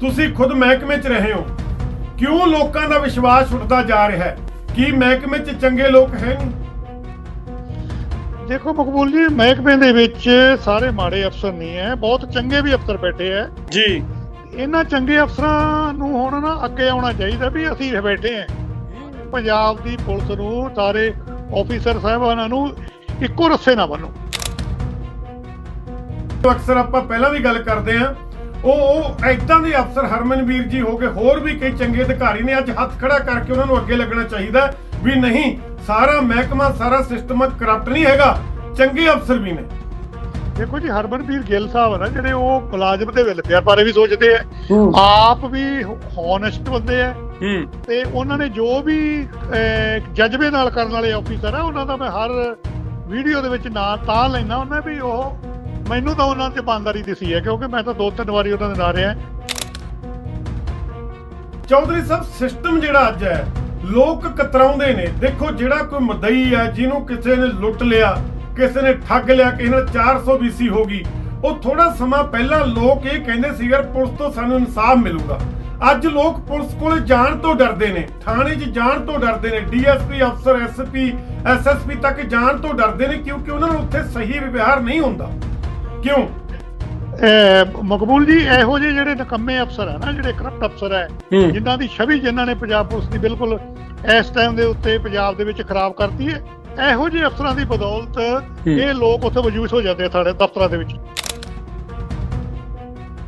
ਤੁਸੀਂ ਖੁਦ ਮਹਿਕਮੇ 'ਚ ਰਹੇ ਹੋ। ਕਿਉਂ ਲੋਕਾਂ ਦਾ ਵਿਸ਼ਵਾਸ ਉੱਠਦਾ ਜਾ ਰਿਹਾ ਹੈ? ਕੀ ਮਹਿਕਮੇ 'ਚ ਚੰਗੇ ਲੋਕ ਹੈ ਨਹੀਂ? ਦੇਖੋ ਮਕਬੂਲ ਜੀ ਮਹਿਕਮੇ ਦੇ ਵਿੱਚ ਸਾਰੇ ਮਾੜੇ ਅਫਸਰ ਨਹੀਂ ਹੈ ਬਹੁਤ ਚੰਗੇ ਵੀ ਅਫਸਰ ਬੈਠੇ ਹੈ। ਜੀ। ਇਹਨਾਂ ਚੰਗੇ ਅਫਸਰਾਂ ਨੂੰ ਹੁਣ ਨਾ ਅੱਗੇ ਆਉਣਾ ਚਾਹੀਦਾ ਵੀ ਅਸੀਂ ਬੈਠੇ ਹਾਂ। ਪੰਜਾਬ ਦੀ ਪੁਲਿਸ ਨੂੰ ਸਾਰੇ ਆਫੀਸਰ ਸਾਹਿਬਾਨਾਂ ਨੂੰ ਇੱਕੋ ਰੱਸੇ ਨਾ ਬੰਨੋ। ਅਕਸਰ ਆਪਾਂ ਪਹਿਲਾਂ ਵੀ ਗੱਲ ਕਰਦੇ ਆ ਉਹ ਉਹ ਐਦਾਂ ਦੇ ਅਫਸਰ ਹਰਮਨਵੀਰ ਜੀ ਹੋ ਗਏ ਹੋਰ ਵੀ ਕਈ ਚੰਗੇ ਅਧਿਕਾਰੀ ਨੇ ਅੱਜ ਹੱਥ ਖੜਾ ਕਰਕੇ ਉਹਨਾਂ ਨੂੰ ਅੱਗੇ ਲੱਗਣਾ ਚਾਹੀਦਾ ਵੀ ਨਹੀਂ ਸਾਰਾ ਮਹਿਕਮਾ ਸਾਰਾ ਸਿਸਟਮ ਕਰਪਟ ਨਹੀਂ ਹੈਗਾ ਚੰਗੇ ਅਫਸਰ ਵੀ ਨੇ। ਦੇਖੋ ਜੀ ਹਰਮਨਵੀਰ ਗਿੱਲ ਸਾਹਿਬ ਆ ਨਾ ਜਿਹੜੇ ਉਹ ਮੁਲਾਜ਼ਮ ਦੇ ਵੈਲਫੇਅਰ ਬਾਰੇ ਵੀ ਸੋਚਦੇ ਆ। ਆਪ ਵੀ ਹੌਨੈਸਟ ਬੰਦੇ ਆ। ਹੂੰ। ਤੇ ਉਹਨਾਂ ਨੇ ਜੋ ਵੀ ਜਜ਼ਬੇ ਨਾਲ ਕਰਨ ਵਾਲੇ ਆਫੀਸਰ ਆ ਉਹਨਾਂ ਦਾ ਮੈਂ ਹਰ ਵੀਡੀਓ ਦੇ ਵਿੱਚ ਨਾਂ ਤਾਂ ਲੈਣਾ ਉਹਨਾਂ ਵੀ ਉਹ ਮੈਨੂੰ ਤਾਂ ਉਹਨਾਂ ਤੇ ਇਮਾਨਦਾਰੀ ਦਿਸੀ ਹੈ, ਕਿਉਂਕਿ ਮੈਂ ਤਾਂ ਦੋ ਤਿੰਨ ਵਾਰੀ ਉਹਨਾਂ ਦੇ ਨਾਲ ਰਿਹਾ। ਚੌਧਰੀ ਸਾਹਿਬ ਸਿਸਟਮ ਜਿਹੜਾ ਅੱਜ ਹੈ, ਲੋਕ ਕਤਰਾਉਂਦੇ ਨੇ। ਦੇਖੋ ਜਿਹੜਾ ਕੋਈ ਮਦਈ ਹੈ, ਜਿਹਨੂੰ ਕਿਸੇ ਨੇ ਲੁੱਟ ਲਿਆ, ਕਿਸੇ ਨੇ ਠੱਗ ਲਿਆ, ਕਿਸੇ ਨਾਲ 400 BC ਹੋ ਗਈ, ਉਹ ਥੋੜਾ ਸਮਾਂ ਪਹਿਲਾਂ ਲੋਕ ਇਹ ਕਹਿੰਦੇ ਸੀ, ਯਾਰ, ਪੁਲਿਸ ਤੋਂ ਸਾਨੂੰ ਇਨਸਾਫ ਮਿਲੂਗਾ। ਅੱਜ ਲੋਕ ਪੁਲਿਸ ਕੋਲੇ ਜਾਣ ਤੋਂ ਡਰਦੇ ਨੇ, ਥਾਣੇ 'ਚ ਜਾਣ ਤੋਂ ਡਰਦੇ ਨੇ ਡੀਐਸਪੀ ਅਫਸਰ ਐਸਪੀ ਐਸਐਸਪੀ ਤੱਕ ਜਾਣ ਤੋਂ ਡਰਦੇ ਨੇ, ਕਿਉਂਕਿ ਉਹਨਾਂ ਨੂੰ ਉੱਥੇ ਸਹੀ ਵਿਵਹਾਰ ਨਹੀਂ ਹੁੰਦਾ। ਕਿਉਂ? ਅਹ, ਮਕਬੂਲ ਜੀ ਇਹੋ ਜਿਹੇ ਜਿਹੜੇ ਨਕੰਮੇ ਅਫਸਰ ਆ ਨਾ ਜਿਹੜੇ ਕਰਪਟ ਅਫਸਰ ਹੈ। ਜਿਨ੍ਹਾਂ ਦੀ ਛਵੀ ਜਿਨ੍ਹਾਂ ਨੇ ਪੰਜਾਬ ਪੁਲਿਸ ਦੀ ਬਿਲਕੁਲ ਇਸ ਟਾਈਮ ਦੇ ਉੱਤੇ ਪੰਜਾਬ ਦੇ ਵਿੱਚ ਖਰਾਬ ਕਰਤੀ ਹੈ ਇਹੋ ਜਿਹੇ ਅਫਸਰਾਂ ਦੀ ਬਦੌਲਤ ਇਹ ਲੋਕ ਉੱਥੇ ਮੌਜੂਦ ਹੋ ਜਾਂਦੇ ਆ ਸਾਡੇ ਦਫ਼ਤਰਾਂ ਦੇ ਵਿੱਚ।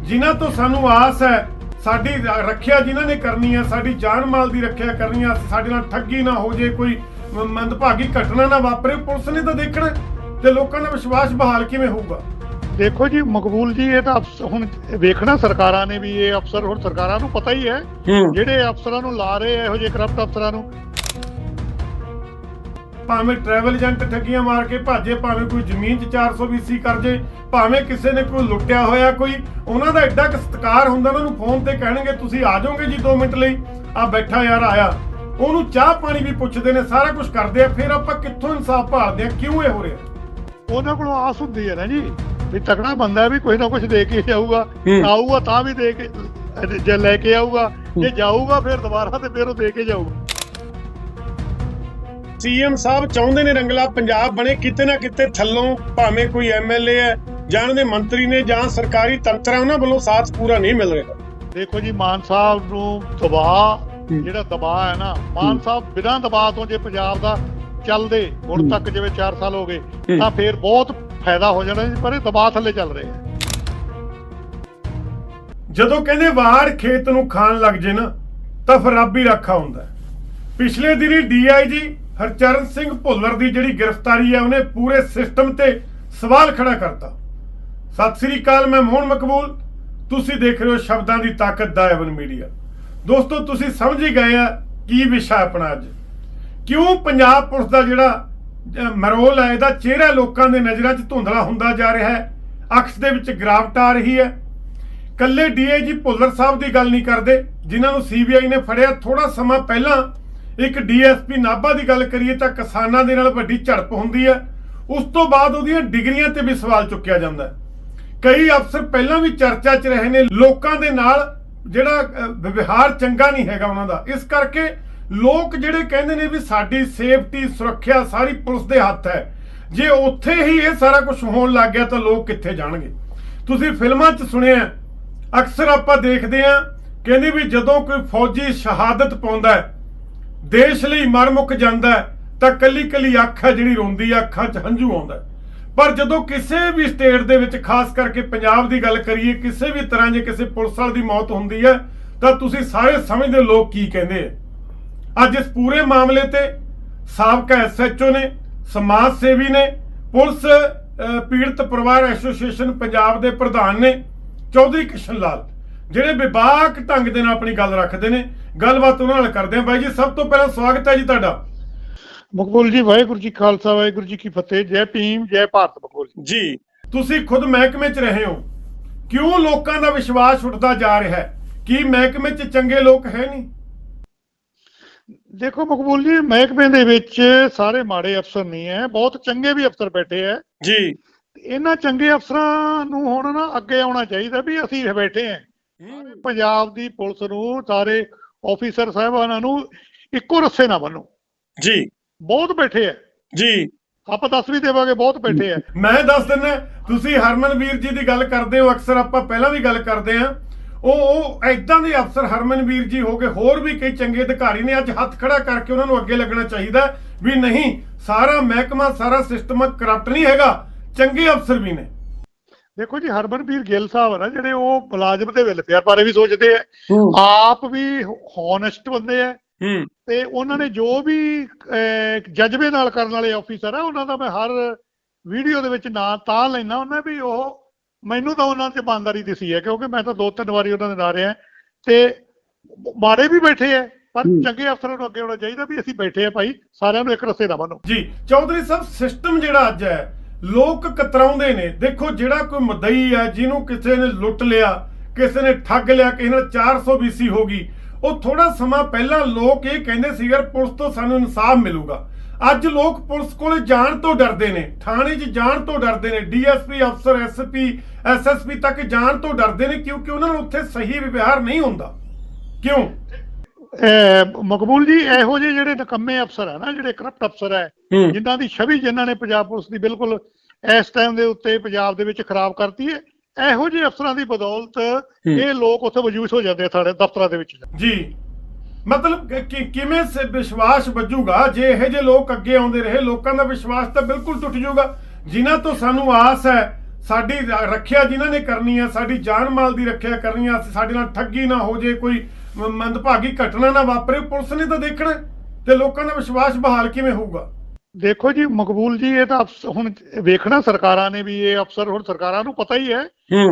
ਜਿਨ੍ਹਾਂ ਤੋਂ ਸਾਨੂੰ ਆਸ ਹੈ ਸਾਡੀ ਰ- ਰੱਖਿਆ ਜਿਨ੍ਹਾਂ ਨੇ ਕਰਨੀ ਹੈ ਸਾਡੀ ਜਾਨ ਮਾਲ ਦੀ ਰੱਖਿਆ ਕਰਨੀ ਹੈ ਸਾਡੇ ਨਾਲ ਠੱਗੀ ਨਾ ਹੋ ਜੇ ਕੋਈ ਮ- ਮੰਦਭਾਗੀ ਘਟਨਾ ਨਾ ਵਾਪਰੇ ਪੁਲਿਸ ਨੇ ਤਾਂ ਦੇਖਣਾ ਤੇ ਲੋਕਾਂ ਦਾ ਵਿਸ਼ਵਾਸ ਬਹਾਲ ਕਿਵੇਂ ਹੋਊਗਾ? ਦੇਖੋ ਜੀ ਮਕਬੂਲ ਜੀ ਇਹ ਤਾਂ ਹੁਣ ਵੇਖਣਾ ਸਰਕਾਰਾਂ ਨੇ ਵੀ ਇਹ ਅਫਸਰ ਹੁਣ ਸਰਕਾਰਾਂ ਨੂੰ ਪਤਾ ਹੀ ਹੈ ਜਿਹੜੇ ਅਫਸਰਾਂ ਨੂੰ ਲਾ ਰਹੇ ਆ ਇਹੋ ਜਿਹੇ ਕਰਪਟ ਅਫਸਰਾਂ ਨੂੰ। ਭਾਵੇਂ ਟਰੈਵਲ ਏਜੰਟ ਠੱਗੀਆਂ ਮਾਰ ਕੇ ਭਾਜੇ ਭਾਵੇਂ ਕੋਈ ਜ਼ਮੀਨ 'ਚ 400 BC ਕਰ ਜੇ ਭਾਵੇਂ ਕਿਸੇ ਨੇ ਕੋਈ ਲੁੱਟਿਆ ਹੋਇਆ ਕੋਈ ਉਹਨਾਂ ਦਾ ਐਡਾ ਕੁ ਸਤਿਕਾਰ ਹੁੰਦਾ ਉਹਨਾਂ ਨੂੰ ਫੋਨ ਤੇ ਕਹਿਣਗੇ ਤੁਸੀਂ ਆ ਜਾਓਗੇ ਜੀ 2 ਮਿੰਟ ਲਈ। ਆ ਬੈਠਾ ਯਾਰ ਆਇਆ। ਉਹਨੂੰ ਚਾਹ ਪਾਣੀ ਵੀ ਪੁੱਛਦੇ ਨੇ ਸਾਰਾ ਕੁਝ ਕਰਦੇ ਆ ਫਿਰ ਆਪਾਂ ਕਿੱਥੋਂ ਇਨਸਾਫ ਭਾਲਦੇ ਆ ਕਿਉਂ ਇਹ ਹੋ ਰਿਹਾ? ਉਹਨਾਂ ਕੋਲ ਆਸ ਹੁੰਦੀ ਹੈ ਨਾ ਜੀ। ਵੀ ਤਕੜਾ ਬੰਦਾ ਵੀ ਕੋਈ ਨਾ ਕੁਝ ਦੇ ਕੇ ਜਾਊਗਾ ਆਊਗਾ ਤਾਂ ਵੀ ਦੇ ਕੇ ਜੇ ਲੈ ਕੇ ਆਊਗਾ ਜੇ ਜਾਊਗਾ ਫਿਰ ਦੁਬਾਰਾ ਤੇ ਫਿਰ ਉਹ ਦੇ ਕੇ ਜਾਊਗਾ। ਸੀਐਮ ਸਾਹਿਬ ਚਾਹੁੰਦੇ ਨੇ ਰੰਗਲਾ ਪੰਜਾਬ ਬਣੇ ਕਿਤੇ ਨਾ ਕਿਤੇ ਥੱਲੋਂ ਭਾਵੇਂ ਕੋਈ ਐਮਐਲਏ ਹੈ ਜਾਂ ਉਹਦੇ ਮੰਤਰੀ ਨੇ ਜਾਂ ਸਰਕਾਰੀ ਤੰਤਰ ਹੈ ਉਹਨਾਂ ਵੱਲੋਂ ਸਾਥ ਪੂਰਾ ਨਹੀਂ ਮਿਲ ਰਿਹਾ। ਦੇਖੋ ਜੀ ਮਾਨ ਸਾਹਿਬ ਨੂੰ ਦਬਾਅ ਜਿਹੜਾ ਦਬਾਅ ਹੈ ਨਾ ਮਾਨ ਸਾਹਿਬ ਬਿਨਾਂ ਦਬਾਅ ਤੋਂ ਜੇ ਪੰਜਾਬ ਦਾ ਚੱਲਦੇ ਹੁਣ ਤੱਕ ਜਿਵੇਂ 4 ਸਾਲ ਹੋ ਗਏ ਤਾਂ ਫਿਰ ਬਹੁਤ ਫਾਇਦਾ ਹੋ ਜਾਣਾ ਜੀ, ਪਰ ਇਹ ਦਬਾਅ ਥੱਲੇ ਚੱਲ ਰਹੇ ਆ। ਜਦੋਂ ਕਹਿੰਦੇ ਵਾੜ ਖੇਤ ਨੂੰ ਖਾਣ ਲੱਗ ਜੇ ਨਾ, ਤਾਂ ਫਿਰ ਰੱਬ ਹੀ ਰਾਖਾ ਹੁੰਦਾ ਪਿਛਲੇ ਦਿਨੀ ਡੀਆਈਜੀ ਹਰਚਰਨ ਸਿੰਘ ਭੁੱਲਰ ਦੀ ਜਿਹੜੀ ਗ੍ਰਿਫਤਾਰੀ ਹੈ, ਉਹਨੇ ਪੂਰੇ ਸਿਸਟਮ ਤੇ ਸਵਾਲ ਖੜਾ ਕਰਤਾ। ਸਤਿ ਸ੍ਰੀ ਅਕਾਲ, ਮੈਂ ਮੋਹਨ ਮਕਬੂਲ। ਤੁਸੀਂ ਦੇਖ ਰਹੇ ਹੋ ਸ਼ਬਦਾਂ ਦੀ ਤਾਕਤ ਦਾ ਐਵਨ ਮੀਡੀਆ। ਦੋਸਤੋ, ਤੁਸੀਂ ਸਮਝ ਹੀ ਗਏ ਆ ਕੀ ਵਿਸ਼ਾ ਆਪਣਾ ਅੱਜ। ਕਿਉਂ ਪੰਜਾਬ ਪੁਲਿਸ ਦਾ ਜਿਹੜਾ ਮਰੋਲ ਹੈ, ਇਹਦਾ ਚਿਹਰਾ ਲੋਕਾਂ ਦੇ ਨਜ਼ਰਾਂ 'ਚ ਧੁੰਦਲਾ ਹੁੰਦਾ ਜਾ ਰਿਹਾ ਹੈ। ਅਕਸ ਦੇ ਵਿੱਚ ਗਿਰਾਵਟ ਆ ਰਹੀ ਹੈ। ਕੱਲੇ ਡੀਆਈਜੀ ਭੁੱਲਰ ਸਾਹਿਬ ਦੀ ਗੱਲ ਨਹੀਂ ਕਰਦੇ, ਜਿਨ੍ਹਾਂ ਨੂੰ ਸੀਬੀਆਈ ਨੇ ਫੜਿਆ ਥੋੜਾ ਸਮਾਂ ਪਹਿਲਾਂ। ਇੱਕ ਡੀਐਸਪੀ ਨਾਭਾ ਦੀ ਗੱਲ ਕਰੀਏ ਤਾਂ ਕਿਸਾਨਾਂ ਦੇ ਨਾਲ ਵੱਡੀ ਝੜਪ ਹੁੰਦੀ ਹੈ। ਉਸ ਤੋਂ ਬਾਅਦ ਉਹਦੀਆਂ ਡਿਗਰੀਆਂ ਤੇ ਵੀ ਸਵਾਲ ਚੁੱਕਿਆ ਜਾਂਦਾ ਕਈ ਅਫਸਰ ਪਹਿਲਾਂ ਵੀ ਚਰਚਾ 'ਚ ਰਹੇ ਨੇ, ਲੋਕਾਂ ਦੇ ਨਾਲ ਜਿਹੜਾ ਵਿਵਹਾਰ ਚੰਗਾ ਨਹੀਂ ਹੈਗਾ ਉਹਨਾਂ ਦਾ। ਇਸ ਕਰਕੇ ਲੋਕ ਜਿਹੜੇ ਕਹਿੰਦੇ ਨੇ ਵੀ ਸਾਡੀ ਸੇਫਟੀ, ਸੁਰੱਖਿਆ ਸਾਰੀ ਪੁਲਿਸ ਦੇ ਹੱਥ ਹੈ। ਜੇ ਉੱਥੇ ਹੀ ਇਹ ਸਾਰਾ ਕੁਝ ਹੋਣ ਲੱਗ ਗਿਆ ਤਾਂ ਲੋਕ ਕਿੱਥੇ ਜਾਣਗੇ? ਤੁਸੀਂ ਫਿਲਮਾਂ 'ਚ ਸੁਣਿਆ ਅਕਸਰ ਆਪਾਂ ਦੇਖਦੇ ਹਾਂ, ਕਹਿੰਦੇ ਵੀ ਜਦੋਂ ਕੋਈ ਫੌਜੀ ਸ਼ਹਾਦਤ ਪਾਉਂਦਾ ਹੈ, ਦੇਸ਼ ਲਈ ਮਰ ਮੁੱਕ ਜਾਂਦਾ ਹੈ, ਤਾਂ ਕੱਲੀ ਕੱਲੀ ਅੱਖ ਹੈ ਜਿਹੜੀ ਰੋਂਦੀ ਆ ਅੱਖਾਂ 'ਚ ਹੰਝੂ ਆਉਂਦਾ ਪਰ ਜਦੋਂ ਕਿਸੇ ਵੀ ਸਟੇਟ ਦੇ ਵਿੱਚ, ਖਾਸ ਕਰਕੇ ਪੰਜਾਬ ਦੀ ਗੱਲ ਕਰੀਏ, ਕਿਸੇ ਵੀ ਤਰ੍ਹਾਂ ਜੇ ਕਿਸੇ ਪੁਲਿਸ ਵਾਲੇ ਦੀ ਮੌਤ ਹੁੰਦੀ ਹੈ, ਤਾਂ ਤੁਸੀਂ ਸਾਰੇ ਸਮਝਦੇ ਲੋਕ ਕੀ ਕਹਿੰਦੇ ਆ ਅੱਜ ਇਸ ਪੂਰੇ ਮਾਮਲੇ ਤੇ ਸਾਬਕਾ ਐਸਐਚਓ ਨੇ ਸਮਾਜ ਸੇਵੀ ਨੇ ਪੁਲਿਸ ਪੀੜਤ ਪਰਿਵਾਰ ਐਸੋਸੀਏਸ਼ਨ ਪੰਜਾਬ ਦੇ ਪ੍ਰਧਾਨ ਨੇ ਚੌਧਰੀ ਕਿਸ਼ਨ ਲਾਲ ਜਿਹੜੇ ਵਿਵਾਕ ਢੰਗ ਦੇ ਨਾਲ ਆਪਣੀ ਗੱਲ ਰੱਖਦੇ ਨੇ ਗੱਲਬਾਤ ਉਹਨਾਂ ਨਾਲ ਕਰਦੇ ਆ ਬਾਈ ਜੀ ਸਭ ਤੋਂ ਪਹਿਲਾਂ ਸਵਾਗਤ ਹੈ ਜੀ ਤੁਹਾਡਾ। ਮਕਬੂਲ ਜੀ ਵਾਹਿਗੁਰੂ ਜੀ ਖਾਲਸਾ ਵਾਹਿਗੁਰੂ ਜੀ ਕੀ ਫਤਿਹ। ਜੈ ਭੀਮ ਜੈ ਭਾਰਤ ਮਕਬੂਲ ਜੀ। ਜੀ। ਤੁਸੀਂ ਖੁਦ ਮਹਿਕਮੇ 'ਚ ਰਹੇ ਹੋ। ਕਿਉਂ ਲੋਕਾਂ ਦਾ ਵਿਸ਼ਵਾਸ ਉੱਠਦਾ ਜਾ ਰਿਹਾ ਹੈ? ਕੀ ਮਹਿਕਮੇ 'ਚ ਚੰਗੇ ਲੋਕ ਹੈ ਨਹੀਂ? ਦੇਖੋ ਮਕਬੂਲ ਜੀ ਮਹਿਕਮੇ ਦੇ ਵਿੱਚ ਸਾਰੇ ਮਾੜੇ ਅਫਸਰ ਨਹੀਂ ਹੈ ਬਹੁਤ ਚੰਗੇ ਵੀ ਅਫਸਰ ਬੈਠੇ ਹੈ ਜੀ। ਇਹਨਾਂ ਚੰਗੇ ਅਫਸਰਾਂ ਨੂੰ ਹੁਣ ਨਾ ਅੱਗੇ ਆਉਣਾ ਚਾਹੀਦਾ ਵੀ ਅਸੀਂ ਬੈਠੇ ਹਾਂ। ਪੰਜਾਬ ਦੀ ਪੁਲਿਸ ਨੂੰ ਸਾਰੇ ਆਫੀਸਰ ਸਾਹਿਬਾਨਾਂ ਨੂੰ ਇੱਕੋ ਰੱਸੇ ਨਾ ਬੰਨੋ। ਜੀ। ਬਹੁਤ ਬੈਠੇ ਐ। ਜੀ। ਆਪਾਂ ਦੱਸ ਵੀ ਦੇਵਾਂਗੇ ਬਹੁਤ ਬੈਠੇ ਐ। ਮੈਂ ਦੱਸ ਦਿੰਦਾ ਤੁਸੀਂ ਹਰਮਨਵੀਰ ਜੀ ਦੀ ਗੱਲ ਕਰਦੇ ਹੋ ਅਕਸਰ ਆਪਾਂ ਪਹਿਲਾਂ ਵੀ ਗੱਲ ਕਰਦੇ ਆ। ਉਹ ਉਹ ਐਦਾਂ ਦੇ ਅਫਸਰ ਹਰਮਨਵੀਰ ਜੀ ਹੋ ਗਏ ਹੋਰ ਵੀ ਕਈ ਚੰਗੇ ਅਧਿਕਾਰੀ ਨੇ ਅੱਜ ਹੱਥ ਖੜਾ ਕਰਕੇ ਉਹਨਾਂ ਨੂੰ ਅੱਗੇ ਲੱਗਣਾ ਚਾਹੀਦਾ ਵੀ ਨਹੀਂ ਸਾਰਾ ਮਹਿਕਮਾ ਸਾਰਾ ਸਿਸਟਮ ਕਰਪਟ ਨਹੀਂ ਹੈਗਾ ਚੰਗੇ ਅਫਸਰ ਵੀ ਨੇ। ਦੇਖੋ ਜੀ ਹਰਮਨਵੀਰ ਗਿੱਲ ਸਾਹਿਬ ਆ ਨਾ ਜਿਹੜੇ ਉਹ ਮੁਲਾਜ਼ਮ ਦੇ ਵੈਲਫੇਅਰ ਬਾਰੇ ਵੀ ਸੋਚਦੇ ਹੂੰ। ਆਪ ਵੀ ਹੌਨੈਸਟ ਬੰਦੇ ਹੂੰ। ਤੇ ਉਹਨਾਂ ਨੇ ਜੋ ਵੀ ਜਜ਼ਬੇ ਨਾਲ ਕਰਨ ਵਾਲੇ ਆਫੀਸਰ ਆ ਉਹਨਾਂ ਦਾ ਮੈਂ ਹਰ ਵੀਡੀਓ ਦੇ ਵਿੱਚ ਨਾਂ ਤਾਂ ਲੈਣਾ ਉਹਨਾਂ ਵੀ ਉਹ ਮੈਨੂੰ ਤਾਂ ਉਹਨਾਂ 'ਚ ਇਮਾਨਦਾਰੀ ਦਿਸੀ ਹੈ ਕਿਉਂਕਿ ਮੈਂ ਤਾਂ ਦੋ ਤਿੰਨ ਵਾਰੀ ਉਹਨਾਂ ਦੇ ਨਾਲ ਰਿਹਾ ਤੇ ਮਾੜੇ ਵੀ ਬੈਠੇ ਆ ਪਰ। ਚੰਗੇ ਅਫਸਰਾਂ ਨੂੰ ਅੱਗੇ ਆਉਣਾ ਚਾਹੀਦਾ ਵੀ ਅਸੀਂ ਬੈਠੇ ਆ ਭਾਈ ਸਾਰਿਆਂ ਨੂੰ ਇੱਕ ਰਸੇ ਨਾ ਬੰਨੋ ਜੀ ਚੌਧਰੀ ਸਾਹਿਬ ਸਿਸਟਮ ਜਿਹੜਾ ਅੱਜ ਹੈ ਲੋਕ ਕਤਰਾਉਂਦੇ ਨੇ। ਦੇਖੋ ਜਿਹੜਾ ਕੋਈ ਮਦਈ ਹੈ ਜਿਹਨੂੰ ਕਿਸੇ ਨੇ ਲੁੱਟ ਲਿਆ ਕਿਸੇ ਨੇ ਠੱਗ ਲਿਆ ਕਿਸੇ ਨਾਲ 400 BC ਹੋ ਗਈ ਉਹ ਥੋੜਾ ਸਮਾਂ ਪਹਿਲਾਂ ਲੋਕ ਇਹ ਕਹਿੰਦੇ ਸੀ ਯਾਰ ਪੁਲਿਸ ਤੋਂ ਸਾਨੂੰ ਇਨਸਾਫ ਮਿਲੂਗਾ। ਅੱਜ ਲੋਕ ਪੁਲਿਸ ਕੋਲੇ ਜਾਣ ਤੋਂ ਡਰਦੇ ਨੇ ਥਾਣੇ 'ਚ ਜਾਣ ਤੋਂ ਡਰਦੇ ਨੇ ਡੀਐਸਪੀ ਅਫਸਰ ਐਸਪੀ ਐਸਐਸਪੀ ਤੱਕ ਜਾਣ ਤੋਂ ਡਰਦੇ ਨੇ ਕਿਉਂਕਿ ਉਹਨਾਂ ਨੂੰ ਉੱਥੇ ਸਹੀ ਵਿਵਹਾਰ ਨਹੀਂ ਹੁੰਦਾ। ਕਿਉਂ? ਮਕਬੂਲ ਜੀ ਇਹੋ ਜਿਹੇ ਜਿਹੜੇ ਨਕੰਮੇ ਅਫਸਰ ਆ ਨਾ ਜਿਹੜੇ ਕਰਪਟ ਅਫਸਰ ਹੈ ਹੂੰ। ਜਿਨ੍ਹਾਂ ਦੀ ਛਵੀ ਜਿਨ੍ਹਾਂ ਨੇ ਪੰਜਾਬ ਪੁਲਿਸ ਦੀ ਬਿਲਕੁਲ ਇਸ ਟਾਈਮ ਦੇ ਉੱਤੇ ਪੰਜਾਬ ਦੇ ਵਿੱਚ ਖਰਾਬ ਕਰਤੀ ਹੈ ਇਹੋ ਜਿਹੇ ਅਫਸਰਾਂ ਦੀ ਬਦੌਲਤ ਇਹ ਲੋਕ ਉੱਥੇ ਮੌਜੂਦ ਹੋ ਜਾਂਦੇ ਆ ਸਾਡੇ ਦਫ਼ਤਰਾਂ ਦੇ ਵਿੱਚ। ਜੀ। ਮਤਲਬ ਕਿ- ਕਿਵੇਂ ਸੇ ਵਿਸ਼ਵਾਸ ਵੱਜੂਗਾ? ਜੇ ਇਹੋ ਜਿਹੇ ਲੋਕ ਅੱਗੇ ਆਉਂਦੇ ਰਹੇ ਲੋਕਾਂ ਦਾ ਵਿਸ਼ਵਾਸ ਤਾਂ ਬਿਲਕੁਲ ਟੁੱਟ ਜਾਊਗਾ। ਜਿਨ੍ਹਾਂ ਤੋਂ ਸਾਨੂੰ ਆਸ ਹੈ ਸਾਡੀ ਰੱਖਿਆ ਜਿਨ੍ਹਾਂ ਨੇ ਕਰਨੀ ਹੈ ਸਾਡੀ ਜਾਨ ਮਾਲ ਦੀ ਰੱਖਿਆ ਕਰਨੀ ਹੈ ਸਾਡੇ ਨਾਲ ਠੱਗੀ ਨਾ ਹੋ ਜੇ ਕੋਈ ਮੰਦਭਾਗੀ ਘਟਨਾ ਨਾ ਵਾਪਰੇ ਪੁਲਿਸ ਨੇ ਤਾਂ ਦੇਖਣਾ। ਤੇ ਲੋਕਾਂ ਦਾ ਵਿਸ਼ਵਾਸ ਬਹਾਲ ਕਿਵੇਂ ਹੋਊਗਾ? ਦੇਖੋ ਜੀ ਮਕਬੂਲ ਜੀ ਇਹ ਤਾਂ ਹੁਣ ਵੇਖਣਾ ਸਰਕਾਰਾਂ ਨੇ ਵੀ ਇਹ ਅਫਸਰ ਹੁਣ ਸਰਕਾਰਾਂ ਨੂੰ ਪਤਾ ਹੀ ਹੈ।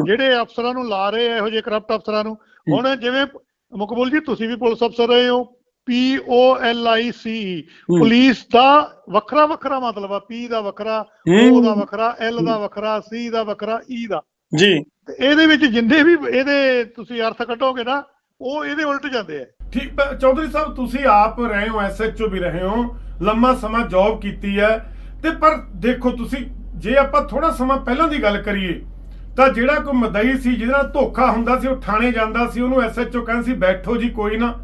ਜਿਹੜੇ ਅਫਸਰਾਂ ਨੂੰ ਲਾ ਰਹੇ ਇਹੋ ਜਿਹੇ ਕਰਪਟ ਅਫਸਰਾਂ ਨੂੰ ਹੁਣ ਜਿਵੇਂ ਮਕਬੂਲ ਜੀ ਤੁਸੀਂ ਵੀ ਪੁਲਿਸ ਅਫਸਰ ਰਹੇ ਹੋ। ਪੀ O L I C. Police ਦਾ ਵੱਖਰਾ ਵੱਖਰਾ ਮਤਲਬ ਆ ਪੀ ਦਾ ਵੱਖਰਾ। ਓ ਦਾ ਵੱਖਰਾ ਐਲ ਦਾ ਵੱਖਰਾ ਸੀ ਦਾ ਵੱਖਰਾ ਈ ਦਾ। ਜੀ। ਤੇ ਇਹਦੇ ਵਿੱਚ ਜਿੰਨੇ ਵੀ ਇਹਦੇ ਤੁਸੀਂ ਅਰਥ ਕੱਢੋਗੇ ਨਾ ਉਹ ਇਹਦੇ ਉਲਟ ਜਾਂਦੇ ਆ। ਠੀਕ ਚੌਧਰੀ ਸਾਹਿਬ ਤੁਸੀਂ ਆਪ ਰਹੇ ਹੋ ਐਸਐਚਓ ਵੀ ਰਹੇ ਹੋ। ਲੰਮਾ ਸਮਾਂ ਜੌਬ ਕੀਤੀ ਹੈ। ਤੇ ਪਰ ਦੇਖੋ ਤੁਸੀਂ ਜੇ ਆਪਾਂ ਥੋੜਾ ਸਮਾਂ ਪਹਿਲਾਂ ਦੀ ਗੱਲ ਕਰੀਏ ਤਾਂ ਜਿਹੜਾ ਕੋਈ ਮਦਈ ਸੀ, ਜਿਹਦੇ ਨਾਲ ਧੋਖਾ ਹੁੰਦਾ ਸੀ, ਉਹ ਥਾਣੇ ਜਾਂਦਾ ਸੀ, ਉਹਨੂੰ ਐਸਐਚਓ ਕਹਿੰਦੇ ਸੀ, ਬੈਠੋ ਜੀ, ਕੋਈ ਨਾ।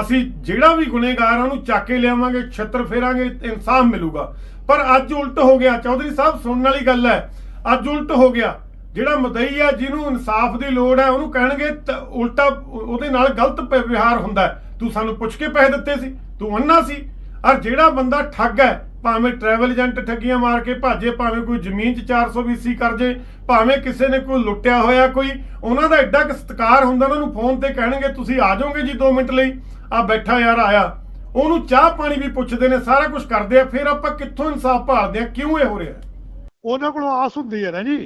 ਅਸੀਂ ਜਿਹੜਾ ਵੀ ਗੁਨੇਗਾਰ ਆ, ਉਹਨੂੰ ਚੱਕ ਕੇ ਲਿਆਵਾਂਗੇ, ਛੱਤਰ ਫੇਰਾਂਗੇ, ਇਨਸਾਫ ਮਿਲੂਗਾ। ਪਰ ਅੱਜ ਉਲਟ ਹੋ ਗਿਆ। ਚੌਧਰੀ ਸਾਹਿਬ, ਸੁਣਨ ਵਾਲੀ ਗੱਲ ਹੈ, ਅੱਜ ਉਲਟ ਹੋ ਗਿਆ। ਜਿਹੜਾ ਮਦਈ ਆ, ਜਿਹਨੂੰ ਇਨਸਾਫ ਦੀ ਲੋੜ ਹੈ, ਉਹਨੂੰ ਕਹਿਣਗੇ, ਤ- ਉਲਟਾ ਉਹਦੇ ਨਾਲ ਗਲਤ ਪ- ਵਿਵਹਾਰ ਹੁੰਦਾ ਤੂੰ ਸਾਨੂੰ ਪੁੱਛ ਕੇ ਪੈਸੇ ਦਿੱਤੇ ਸੀ, ਤੂੰ ਅੰਨਾ ਸੀ। ਔਰ ਜਿਹੜਾ ਬੰਦਾ ਠੱਗ ਹੈ ਭਾਵੇਂ ਟਰੈਵਲ ਏਜੰਟ ਠੱਗੀਆਂ ਮਾਰ ਕੇ ਭਾਜੇ ਭਾਵੇਂ ਕੋਈ ਜ਼ਮੀਨ 'ਚ 400 BC ਕਰ ਜੇ ਭਾਵੇਂ ਕਿਸੇ ਨੇ ਕੋਈ ਲੁੱਟਿਆ ਹੋਇਆ ਕੋਈ ਉਹਨਾਂ ਦਾ ਐਡਾ ਕਿ ਸਤਿਕਾਰ ਹੁੰਦਾ ਉਹਨਾਂ ਨੂੰ ਫੋਨ ਤੇ ਕਹਿਣਗੇ ਤੁਸੀਂ ਆ ਜਾਓਗੇ ਜੀ 2 ਮਿੰਟ ਲਈ। ਆ ਬੈਠਾ ਯਾਰ ਆਇਆ। ਉਹਨੂੰ ਚਾਹ ਪਾਣੀ ਵੀ ਪੁੱਛਦੇ ਨੇ ਸਾਰਾ ਕੁਝ ਕਰਦੇ ਆ ਫਿਰ ਆਪਾਂ ਕਿੱਥੋਂ ਇਨਸਾਫ ਭਾਲਦੇ ਆ ਕਿਉਂ ਇਹ ਹੋ? ਰਿਹਾ ਉਹਨਾਂ ਕੋਲੋਂ ਆਸ ਹੁੰਦੀ ਹੈ ਨਾ ਜੀ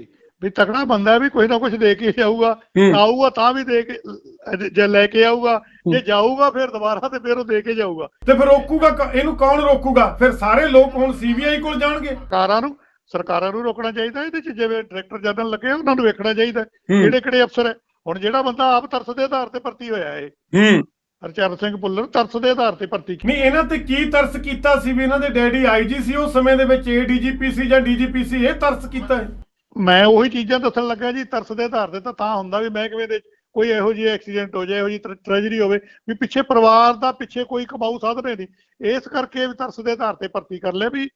ਵੀ ਤਕੜਾ ਬੰਦਾ ਵੀ ਕੋਈ ਨਾ ਕੁਝ ਦੇ ਕੇ ਜਾਊਗਾ। ਆਊਗਾ ਤਾਂ ਵੀ ਦੇ ਕੇ ਜੇ ਲੈ ਕੇ ਆਊਗਾ ਜੇ ਜਾਊਗਾ ਫਿਰ ਦੁਬਾਰਾ ਤੇ ਫਿਰ ਉਹ ਦੇ ਕੇ ਜਾਊਗਾ। ਤੇ ਫਿਰ ਰੋਕੂਗਾ ਕ- ਇਹਨੂੰ ਕੌਣ ਰੋਕੂਗਾ? ਫਿਰ ਸਾਰੇ ਲੋਕ ਹੁਣ ਸੀਬੀਆਈ ਕੋਲ ਜਾਣਗੇ। ਸਰਕਾਰਾਂ ਨੂੰ ਸਰਕਾਰਾਂ ਨੂੰ ਰੋਕਣਾ ਚਾਹੀਦਾ ਇਹਦੇ ਚ ਜਿਵੇਂ ਡਾਇਰੈਕਟਰ ਜਨਰਲ ਲੱਗੇ ਉਹਨਾਂ ਨੂੰ ਵੇਖਣਾ ਚਾਹੀਦਾ। ਕਿਹੜੇ ਕਿਹੜੇ ਅਫਸਰ ਹੈ? ਹੁਣ ਜਿਹੜਾ ਬੰਦਾ ਆਪ ਤਰਸ ਦੇ ਆਧਾਰ ਤੇ ਭਰਤੀ ਹੋਇਆ ਹੈ ਹੂੰ। ਹਰਚਰਨ ਸਿੰਘ ਭੁੱਲਰ ਤਰਸ ਦੇ ਆਧਾਰ ਤੇ ਭਰਤੀ ਨਹੀਂ ਇਹਨਾਂ ਤੇ ਕੀ ਤਰਸ ਕੀਤਾ ਸੀ ਵੀ ਇਹਨਾਂ ਦੇ ਡੈਡੀ ਆਈਜੀ ਸੀ? ਉਸ ਸਮੇਂ ਦੇ ਵਿੱਚ ਏਡੀਜੀਪੀ ਸੀ ਜਾਂ ਡੀਜੀਪੀ ਸੀ? ਇਹ ਤਰਸ ਕੀਤਾ ਹੈ ਮੈਂ ਉਹੀ ਚੀਜ਼ਾਂ ਦੱਸਣ ਲੱਗਾ ਜੀ ਤਰਸ ਦੇ ਆਧਾਰ ਤੇ ਤਾਂ ਤਾਂ ਹੁੰਦਾ ਵੀ ਮਹਿਕਮੇ ਦੇ ਕੋਈ ਇਹੋ ਜਿਹੀ ਐਕਸੀਡੈਂਟ ਹੋ ਜਾਏ ਇਹੋ ਜਿਹੀ ਟ੍ਰੈਜਡੀ ਹੋਵੇ ਵੀ ਪਿੱਛੇ ਪਰਿਵਾਰ ਦਾ ਪਿੱਛੇ ਕੋਈ ਕਮਾਊ ਸਾਧਨ ਨਹੀਂ ਇਸ ਕਰਕੇ ਵੀ ਤਰਸ ਦੇ ਆਧਾਰ ਤੇ ਭਰਤੀ ਕਰ ਲਿਆ ਵੀ